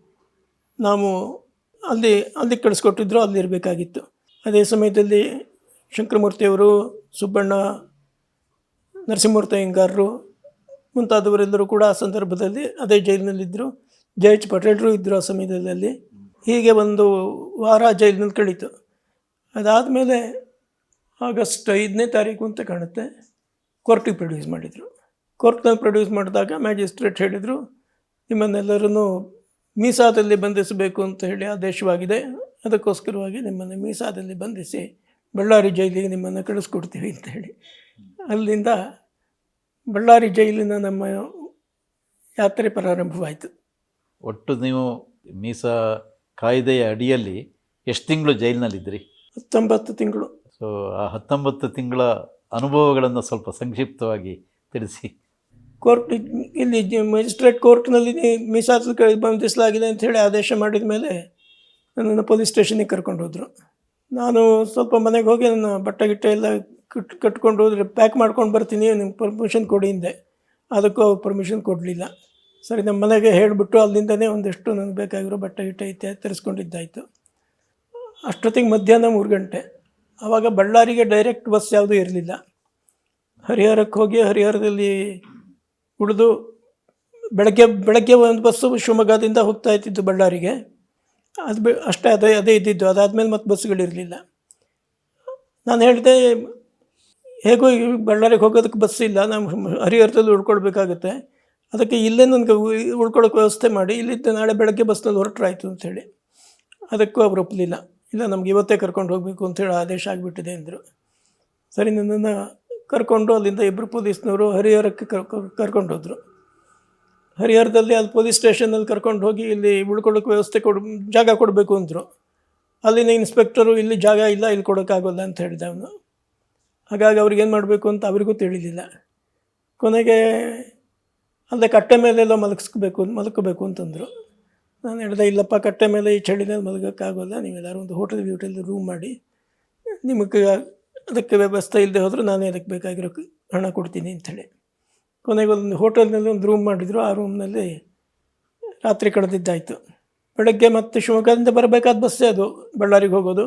ನಾವು ಅಲ್ಲಿ ಅಲ್ಲಿ ಕಳಿಸ್ಕೊಟ್ಟಿದ್ರು, ಅಲ್ಲಿ ಇರಬೇಕಾಗಿತ್ತು. ಅದೇ ಸಮಯದಲ್ಲಿ ಶಂಕರಮೂರ್ತಿಯವರು, ಸುಬ್ಬಣ್ಣ, ನರಸಿಂಹಮೂರ್ತಿ ಅಯ್ಯಂಗಾರರು ಮುಂತಾದವರೆಲ್ಲರೂ ಕೂಡ ಆ ಸಂದರ್ಭದಲ್ಲಿ ಅದೇ ಜೈಲಿನಲ್ಲಿದ್ದರು ಜೈ ಎಚ್ ಪಟೇಲ್ರು ಇದ್ದರು ಆ ಸಮಯದಲ್ಲಿ. ಹೀಗೆ ಒಂದು ವಾರ ಜೈಲಿನಲ್ಲಿ ಕಳೀತು. ಅದಾದಮೇಲೆ ಆಗಸ್ಟ್ ಐದನೇ ತಾರೀಕು ಅಂತ ಕಾಣುತ್ತೆ. ಕೋರ್ಟಿಗೆ ಪ್ರೊಡ್ಯೂಸ್ ಮಾಡಿದರು. ಕೋರ್ಟ್ನಲ್ಲಿ ಪ್ರೊಡ್ಯೂಸ್ ಮಾಡಿದಾಗ ಮ್ಯಾಜಿಸ್ಟ್ರೇಟ್ ಹೇಳಿದರು ನಿಮ್ಮನ್ನೆಲ್ಲರೂ ಮೀಸಾದಲ್ಲಿ ಬಂಧಿಸಬೇಕು ಅಂತ ಹೇಳಿ ಆದೇಶವಾಗಿದೆ. ಅದಕ್ಕೋಸ್ಕರವಾಗಿ ನಿಮ್ಮನ್ನು ಮೀಸಾದಲ್ಲಿ ಬಂಧಿಸಿ ಬಳ್ಳಾರಿ ಜೈಲಿಗೆ ನಿಮ್ಮನ್ನು ಕಳಿಸ್ಕೊಡ್ತೀವಿ ಅಂತ ಹೇಳಿ. ಅಲ್ಲಿಂದ ಬಳ್ಳಾರಿ ಜೈಲಿನ ನಮ್ಮ ಯಾತ್ರೆ ಪ್ರಾರಂಭವಾಯಿತು. ಒಟ್ಟು ನೀವು ಮೀಸಾ ಕಾಯ್ದೆಯ ಅಡಿಯಲ್ಲಿ ಎಷ್ಟು ತಿಂಗಳು ಜೈಲಿನಲ್ಲಿದ್ದಿರಿ? ಹತ್ತೊಂಬತ್ತು ತಿಂಗಳು. ಸೊ ಆ ಹತ್ತೊಂಬತ್ತು ತಿಂಗಳ ಅನುಭವಗಳನ್ನು ಸ್ವಲ್ಪ ಸಂಕ್ಷಿಪ್ತವಾಗಿ ತಿಳಿಸಿ. ಕೋರ್ಟ್, ಇಲ್ಲಿ ಮ್ಯಾಜಿಸ್ಟ್ರೇಟ್ ಕೋರ್ಟ್ನಲ್ಲಿ ಮೀಸಾದ ಬಂಧಿಸಲಾಗಿದೆ ಅಂತ ಹೇಳಿ ಆದೇಶ ಮಾಡಿದ ಮೇಲೆ ನನ್ನನ್ನು ಪೊಲೀಸ್ ಸ್ಟೇಷನಿಗೆ ಕರ್ಕೊಂಡು ಹೋದರು. ನಾನು ಸ್ವಲ್ಪ ಮನೆಗೆ ಹೋಗಿ ನನ್ನ ಬಟ್ಟೆ, ಗಿಟ್ಟೆ ಎಲ್ಲ ಕಟ್, ಕಟ್ಕೊಂಡು ಹೋದರೆ ಪ್ಯಾಕ್ ಮಾಡ್ಕೊಂಡು ಬರ್ತೀನಿ, ನಿಮ್ಗೆ ಪರ್ಮಿಷನ್ ಕೊಡಿ ಹಿಂದೆ ಅದಕ್ಕೂ ಅವ್ರು ಪರ್ಮಿಷನ್ ಕೊಡಲಿಲ್ಲ. ಸರಿ, ನಮ್ಮ ಮನೆಗೆ ಹೇಳಿಬಿಟ್ಟು ಅಲ್ಲಿಂದನೇ ಒಂದಷ್ಟು ನನಗೆ ಬೇಕಾಗಿರೋ ಬಟ್ಟೆ, ಗಿಟ್ಟೆ ಇತ್ಯಾದಿ ತರಿಸ್ಕೊಂಡಿದ್ದಾಯಿತು. ಅಷ್ಟೊತ್ತಿಗೆ ಮಧ್ಯಾಹ್ನ ಮೂರು ಗಂಟೆ. ಆವಾಗ ಬಳ್ಳಾರಿಗೆ ಡೈರೆಕ್ಟ್ ಬಸ್ ಯಾವುದೂ ಇರಲಿಲ್ಲ. ಹರಿಹರಕ್ಕೆ ಹೋಗಿ ಹರಿಹರದಲ್ಲಿ ಉಳಿದು ಬೆಳಗ್ಗೆ ಬೆಳಗ್ಗೆ ಒಂದು ಬಸ್ಸು ಶಿವಮೊಗ್ಗದಿಂದ ಹೋಗ್ತಾ ಇದ್ದಿದ್ದು ಬಳ್ಳಾರಿಗೆ. ಅದು ಬಿ, ಅಷ್ಟೇ ಅದೇ ಅದೇ ಇದ್ದಿದ್ದು. ಅದಾದಮೇಲೆ ಮತ್ತೆ ಬಸ್ಸುಗಳಿರಲಿಲ್ಲ. ನಾನು ಹೇಳಿದೆ, ಹೇಗೋ ಬಳ್ಳಾರಿಗೆ ಹೋಗೋದಕ್ಕೆ ಬಸ್ ಇಲ್ಲ. ನಾವು ಹರಿಹರದಲ್ಲಿ ಉಳ್ಕೊಳ್ಬೇಕಾಗುತ್ತೆ. ಅದಕ್ಕೆ ಇಲ್ಲೇ ನನಗೆ ಉಳ್ಕೊಳ್ಳೋಕೆ ವ್ಯವಸ್ಥೆ ಮಾಡಿ, ಇಲ್ಲಿದ್ದ ನಾಳೆ ಬೆಳಗ್ಗೆ ಬಸ್ನಲ್ಲಿ ಹೊರಟ್ರಾಯ್ತು ಅಂಥೇಳಿ. ಅದಕ್ಕೂ ಅವರು ಒಪ್ಪಲಿಲ್ಲ ಇಲ್ಲ, ನಮ್ಗೆ ಇವತ್ತೇ ಕರ್ಕೊಂಡು ಹೋಗಬೇಕು ಅಂತೇಳಿ ಆದೇಶ ಆಗಿಬಿಟ್ಟಿದೆ ಅಂದರು. ಸರಿ ನನ್ನನ್ನು ಕರ್ಕೊಂಡು ಅಲ್ಲಿಂದ ಇಬ್ಬರು ಪೊಲೀಸ್ನವರು ಹರಿಹರಕ್ಕೆ ಕರ್ಕೊ- ಕರ್ಕೊಂಡು ಹೋದರು. ಹರಿಹರದಲ್ಲಿ ಅಲ್ಲಿ ಪೊಲೀಸ್ ಸ್ಟೇಷನಲ್ಲಿ ಕರ್ಕೊಂಡು ಹೋಗಿ ಇಲ್ಲಿ ಉಳ್ಕೊಳ್ಳೋಕೆ ವ್ಯವಸ್ಥೆ ಕೊಡು ಜಾಗ ಕೊಡಬೇಕು ಅಂದರು. ಅಲ್ಲಿನ ಇನ್ಸ್ಪೆಕ್ಟರು ಇಲ್ಲಿ ಜಾಗ ಇಲ್ಲ, ಇಲ್ಲಿ ಕೊಡೋಕ್ಕಾಗೋಲ್ಲ ಅಂತ ಹೇಳಿದ ಅವನು. ಹಾಗಾಗಿ ಅವ್ರಿಗೆ ಏನು ಮಾಡಬೇಕು ಅಂತ ಅವರಿಗೂ ತಿಳಿಲಿಲ್ಲ ಕೊನೆಗೆ ಅಲ್ಲೇ ಕಟ್ಟೆ ಮೇಲೆಲ್ಲ ಮಲಗಿಸ್ಬೇಕು ಮಲ್ಕೋಬೇಕು ಅಂತಂದರು. ನಾನು ಹೇಳಿದೆ, ಇಲ್ಲಪ್ಪ, ಕಟ್ಟೆ ಮೇಲೆ ಈ ಚಳಿನಲ್ಲಿ ಮಲಗೋಕ್ಕಾಗೋಲ್ಲ, ನೀವೆಲ್ಲರೂ ಒಂದು ಹೋಟೆಲ್ ಹೋಟೆಲ್ ರೂಮ್ ಮಾಡಿ, ನಿಮಗೆ ಅದಕ್ಕೆ ವ್ಯವಸ್ಥೆ ಇಲ್ಲದೆ ಹೋದರೆ ನಾನೇ ಅದಕ್ಕೆ ಬೇಕಾಗಿರೋ ಹಣ ಕೊಡ್ತೀನಿ ಅಂಥೇಳಿ. ಕೊನೆಗೆ ಒಂದು ಹೋಟೆಲ್ನಲ್ಲಿ ಒಂದು ರೂಮ್ ಮಾಡಿದ್ರು. ಆ ರೂಮ್ನಲ್ಲಿ ರಾತ್ರಿ ಕಳೆದಿದ್ದಾಯಿತು. ಬೆಳಗ್ಗೆ ಮತ್ತೆ ಶಿವಮೊಗ್ಗದಿಂದ ಬರಬೇಕಾದ ಬಸ್ಸೇ ಅದು ಬಳ್ಳಾರಿಗೆ ಹೋಗೋದು.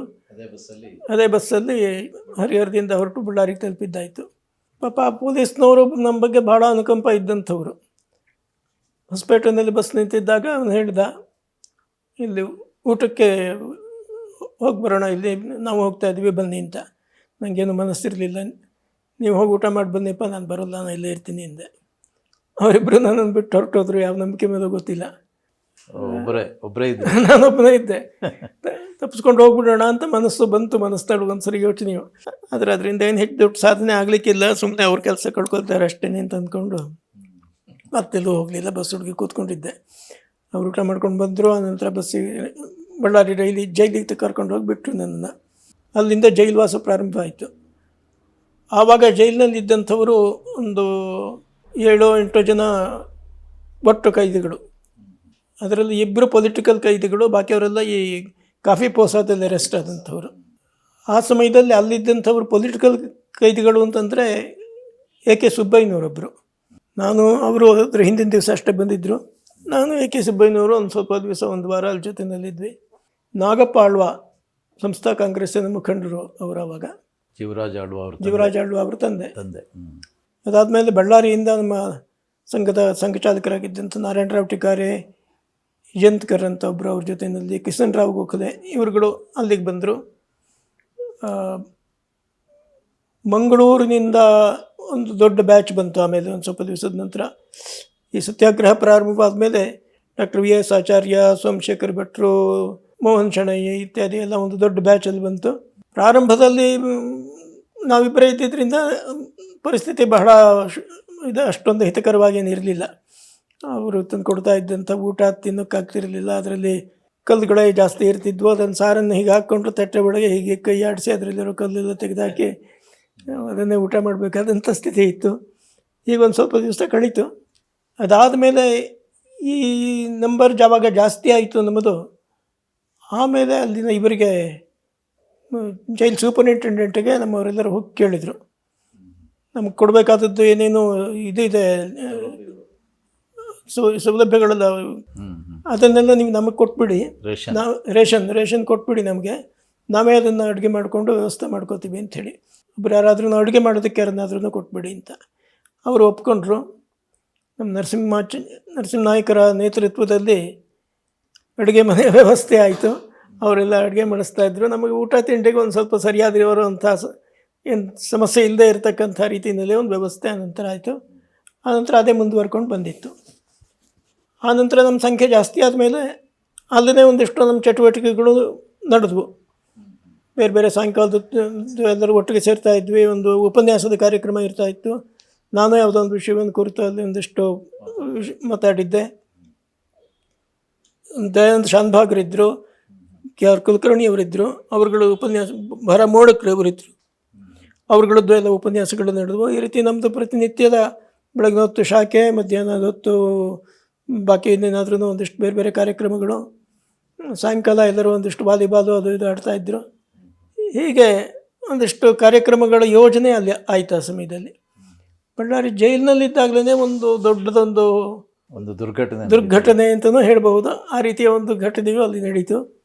ಅದೇ ಬಸ್ಸಲ್ಲಿ? ಹರಿಹರದಿಂದ ಹೊರಟು ಬಳ್ಳಾರಿಗೆ ತಲುಪಿದ್ದಾಯಿತು. ಪಾಪ ಆ ಪೊಲೀಸ್ನವರು ನಮ್ಮ ಬಗ್ಗೆ ಭಾಳ ಅನುಕಂಪ ಇದ್ದಂಥವ್ರು. ಹೊಸಪೇಟೆನಲ್ಲಿ ಬಸ್ ನಿಂತಿದ್ದಾಗ ಅವನು ಹೇಳಿದ ಇಲ್ಲಿ ಊಟಕ್ಕೆ ಹೋಗಿ ಬರೋಣ ಇಲ್ಲಿ ನಾವು ಹೋಗ್ತಾ ಇದ್ವಿ ಬನ್ನಿ ಅಂತ. ನನಗೇನು ಮನಸ್ಸಿರಲಿಲ್ಲ. ನೀವು ಹೋಗಿ ಊಟ ಮಾಡಿ ಬನ್ನಿಪ್ಪ ನಾನು ಬರೋಲ್ಲ ನಾನು ಇಲ್ಲೇ ಇರ್ತೀನಿ ಹಿಂದೆ ಅವರಿಬ್ಬರು ನನ್ನನ್ನು ಬಿಟ್ಟು ಹೊರಟೋದ್ರು ಯಾವ ನಂಬಿಕೆ ಮೇಲೆ ಗೊತ್ತಿಲ್ಲ. ಒಬ್ಬರೇ ಒಬ್ಬರೇ (laughs) ಇದ್ದೆ ನಾನೊಬ್ಬನೇ ಇದ್ದೆ. ತಪ್ಪಿಸ್ಕೊಂಡು ಹೋಗ್ಬಿಡೋಣ ಅಂತ ಮನಸ್ಸು ಬಂತು ಒಂದು ಸರಿ ಯೋಚನೆ ಆದರೆ ಅದರಿಂದ ಏನು ಹೆಚ್ಚು ದೊಡ್ಡ ಸಾಧನೆ ಆಗಲಿಕ್ಕಿಲ್ಲ ಸುಮ್ಮನೆ ಅವ್ರ ಕೆಲಸ ಕಳ್ಕೊಳ್ತಾರೆ ಅಷ್ಟೇ ಅಂತ ಅಂದ್ಕೊಂಡು ಮತ್ತೆಲ್ಲೂ ಹೋಗಲಿಲ್ಲ ಬಸ್ ಹುಡುಗಿ ಕೂತ್ಕೊಂಡಿದ್ದೆ. ಅವ್ರು ಊಟ ಮಾಡ್ಕೊಂಡು ಬಂದರು ಆನಂತರ ಬಸ್ಸಿಗೆ ಬಳ್ಳಾರಿ ಡೈಲಿ ಜೈಲಿಗೆ ಕರ್ಕೊಂಡು ಹೋಗಿಬಿಟ್ರು ನನ್ನನ್ನು. ಅಲ್ಲಿಂದ ಜೈಲ್ವಾಸ ಪ್ರಾರಂಭ ಆಯಿತು. ಆವಾಗ ಜೈಲಿನಲ್ಲಿದ್ದಂಥವರು ಒಂದು ಏಳು ಎಂಟು ಜನ ಒಟ್ಟು ಕೈದಿಗಳು. ಅದರಲ್ಲಿ ಇಬ್ಬರು ಪೊಲಿಟಿಕಲ್ ಕೈದಿಗಳು ಬಾಕಿಯವರೆಲ್ಲ ಈ ಕಾಫಿ ಪೋಸಾದಲ್ಲಿ ಅರೆಸ್ಟ್ ಆದಂಥವ್ರು. ಆ ಸಮಯದಲ್ಲಿ ಅಲ್ಲಿದ್ದಂಥವ್ರು ಪೊಲಿಟಿಕಲ್ ಕೈದಿಗಳು ಅಂತಂದರೆ ಎ ಕೆ ಸುಬ್ಬಯ್ಯನವರೊಬ್ಬರು ನಾನು, ಅವರು ಅದ್ರ ಹಿಂದಿನ ದಿವಸ ಅಷ್ಟೇ ಬಂದಿದ್ದರು ನಾನು ಎ ಕೆ ಸುಬ್ಬಯ್ಯನವರು ಒಂದು ಸ್ವಲ್ಪ ದಿವಸ, ಒಂದು ವಾರ ಅಲ್ಲಿ ಜೊತೆಯಲ್ಲಿದ್ವಿ ನಾಗಪ್ಪ ಆಳ್ವ ಸಂಸ್ಥಾ ಕಾಂಗ್ರೆಸ್ಸಿನ ಮುಖಂಡರು ಅವರು ಅವಾಗ. ಜೀವರಾಜ್ ಆಳ್ವ ಅವರು ತಂದೆ- ಜೀವರಾಜ್ ಆಳ್ವ ಅವರು ತಂದೆ. ತಂದೆ. ಅದಾದಮೇಲೆ ಬಳ್ಳಾರಿಯಿಂದ ನಮ್ಮ ಸಂಘದ ಸಂಘಚಾಲಕರಾಗಿದ್ದಂಥ ನಾರಾಯಣರಾವ್ ಟಿಕಾರೆ ಜಯಂತ್ಕರ್ ಅಂತ ಒಬ್ಬರು ಅವ್ರ ಜೊತೆಯಲ್ಲಿ ಕಿಶನ್ ರಾವ್ ಗೋಖಲೆ ಇವರುಗಳು ಅಲ್ಲಿಗೆ ಬಂದರು. ಮಂಗಳೂರಿನಿಂದ ಒಂದು ದೊಡ್ಡ ಬ್ಯಾಚ್ ಬಂತು ಆಮೇಲೆ ಒಂದು ಸ್ವಲ್ಪ ದಿವಸದ ನಂತರ. ಈ ಸತ್ಯಾಗ್ರಹ ಪ್ರಾರಂಭವಾದ ಮೇಲೆ doctor V S Acharya Somashekar ಭಟ್ರು ಮೋಹನ್ ಶಣಯ್ಯ ಇತ್ಯಾದಿ ಎಲ್ಲ ಒಂದು ದೊಡ್ಡ ಬ್ಯಾಚಲ್ಲಿ ಬಂತು. ಪ್ರಾರಂಭದಲ್ಲಿ ನಾವು ನಾವಿಬ್ಬರೇ ಇದ್ದಿದ್ದರಿಂದ ಪರಿಸ್ಥಿತಿ ಬಹಳ ಇದು ಅಷ್ಟೊಂದು ಹಿತಕರವಾಗೇನಿರಲಿಲ್ಲ ಅವರು ತಂದು ಕೊಡ್ತಾ ಇದ್ದಂಥ ಊಟ ತಿನ್ನೋಕ್ಕಾಗ್ತಿರಲಿಲ್ಲ ಅದರಲ್ಲಿ ಕಲ್ಲುಗಳೇ ಜಾಸ್ತಿ ಇರ್ತಿದ್ವು. ಅದನ್ನು ಸಾರನ್ನು ಹೀಗೆ ಹಾಕ್ಕೊಂಡು ತಟ್ಟೆ ಒಳಗೆ ಹೀಗೆ ಕೈ ಆಡಿಸಿ ಅದರಲ್ಲಿರೋ ಕಲ್ಲೆಲ್ಲ ತೆಗೆದುಹಾಕಿ ಅದನ್ನೇ ಊಟ ಮಾಡಬೇಕಾದಂಥ ಸ್ಥಿತಿ ಇತ್ತು. ಈಗ ಒಂದು ಸ್ವಲ್ಪ ದಿವಸ ಕಳೀತು. ಅದಾದ ಮೇಲೆ ಈ ನಂಬರ್ ಯಾವಾಗ ಜಾಸ್ತಿ ಆಯಿತು ನಮ್ಮದು. ಆಮೇಲೆ ಅಲ್ಲಿನ ಇವರಿಗೆ ಜೈಲ್ ಸೂಪರಿಂಟೆಂಡೆಂಟ್ಗೆ ನಮ್ಮವರೆಲ್ಲರೂ ಹೋಗಿ ಕೇಳಿದರು. ನಮಗೆ ಕೊಡಬೇಕಾದದ್ದು ಏನೇನು ಇದು ಇದೆ ಸೌ ಸೌಲಭ್ಯಗಳೆಲ್ಲ ಅದನ್ನೆಲ್ಲ ನೀವು ನಮಗೆ ಕೊಟ್ಬಿಡಿ. ನಾವು ರೇಷನ್ ರೇಷನ್ ಕೊಟ್ಬಿಡಿ ನಮಗೆ. ನಾವೇ ಅದನ್ನು ಅಡುಗೆ ಮಾಡಿಕೊಂಡು ವ್ಯವಸ್ಥೆ ಮಾಡ್ಕೋತೀವಿ ಅಂಥೇಳಿ. ಒಬ್ರು ಯಾರಾದ್ರೂ ಅಡುಗೆ ಮಾಡೋದಕ್ಕೆ ಯಾರನ್ನಾದ್ರೂ ಕೊಟ್ಬಿಡಿ ಅಂತ. ಅವರು ಒಪ್ಕೊಂಡ್ರು. ನಮ್ಮ ನರಸಿಂಹ ನರಸಿಂಹ ನಾಯಕರ ನೇತೃತ್ವದಲ್ಲಿ ಅಡುಗೆ ಮನೆ (laughs) ವ್ಯವಸ್ಥೆ ಆಯಿತು. ಅವರೆಲ್ಲ ಅಡುಗೆ ಮಾಡಿಸ್ತಾ ಇದ್ರು. ನಮಗೆ ಊಟ ತಿಂಡಿಗೆ ಒಂದು ಸ್ವಲ್ಪ ಸರಿಯಾದಿರೋರು ಅಂತ ಏನು ಸಮಸ್ಯೆ ಇಲ್ಲದೆ ಇರತಕ್ಕಂಥ ರೀತಿಯಲ್ಲಿ ಒಂದು ವ್ಯವಸ್ಥೆ ಆನಂತರ ಆಯಿತು. ಆನಂತರ ಅದೇ ಮುಂದುವರ್ಕೊಂಡು ಬಂದಿತ್ತು. ಆನಂತರ ನಮ್ಮ ಸಂಖ್ಯೆ ಜಾಸ್ತಿ ಆದಮೇಲೆ ಅಲ್ಲದೇ ಒಂದಿಷ್ಟು ನಮ್ಮ ಚಟುವಟಿಕೆಗಳು ನಡೆದವು. ಬೇರೆ ಬೇರೆ ಸಾಯಂಕಾಲದ ಎಲ್ಲರೂ ಒಟ್ಟಿಗೆ ಸೇರ್ತಾ ಇದ್ವಿ. ಒಂದು ಉಪನ್ಯಾಸದ ಕಾರ್ಯಕ್ರಮ ಇರ್ತಾ ಇತ್ತು. ನಾನು ಯಾವುದೋ ಒಂದು ವಿಷಯವನ್ನು ಕುರಿತು ಅಲ್ಲಿ ಒಂದಿಷ್ಟು ಮಾತಾಡಿದ್ದೆ. ದಯಾನಂದ ಶಾನ್ಭಾಗರಿದ್ದರು ಕೆ ಆರ್ ಕುಲಕರ್ಣಿ ಅವರಿದ್ದರು ಅವರುಗಳು ಉಪನ್ಯಾಸ, ಭರ ಮೋಡಕ್ರವರಿದ್ದರು ಅವರುಗಳದ್ದು ಎಲ್ಲ ಉಪನ್ಯಾಸಗಳು ನಡೆದವು. ಈ ರೀತಿ ನಮ್ಮದು ಪ್ರತಿನಿತ್ಯದ ಬೆಳಗಿನ ಹೊತ್ತು ಶಾಖೆ ಮಧ್ಯಾಹ್ನದ ಹೊತ್ತು ಬಾಕಿ ಇನ್ನೇನಾದ್ರೂ ಒಂದಿಷ್ಟು ಬೇರೆ ಬೇರೆ ಕಾರ್ಯಕ್ರಮಗಳು. ಸಾಯಂಕಾಲ ಎಲ್ಲರೂ ಒಂದಿಷ್ಟು ವಾಲಿಬಾಲು ಅದು ಇದು ಆಡ್ತಾ ಹೀಗೆ ಒಂದಿಷ್ಟು ಕಾರ್ಯಕ್ರಮಗಳ ಯೋಜನೆ ಅಲ್ಲಿ ಆಯಿತು ಆ ಸಮಯದಲ್ಲಿ. ಬಳ್ಳಾರಿ ಜೈಲಿನಲ್ಲಿದ್ದಾಗಲೇ ಒಂದು ದೊಡ್ಡದೊಂದು ಒಂದು ದುರ್ಘಟನೆ ದುರ್ಘಟನೆ ಅಂತಲೂ ಹೇಳಬಹುದು. ಆ ರೀತಿಯ ಒಂದು ಘಟನೆಯು ಅಲ್ಲಿ ನಡೀತು.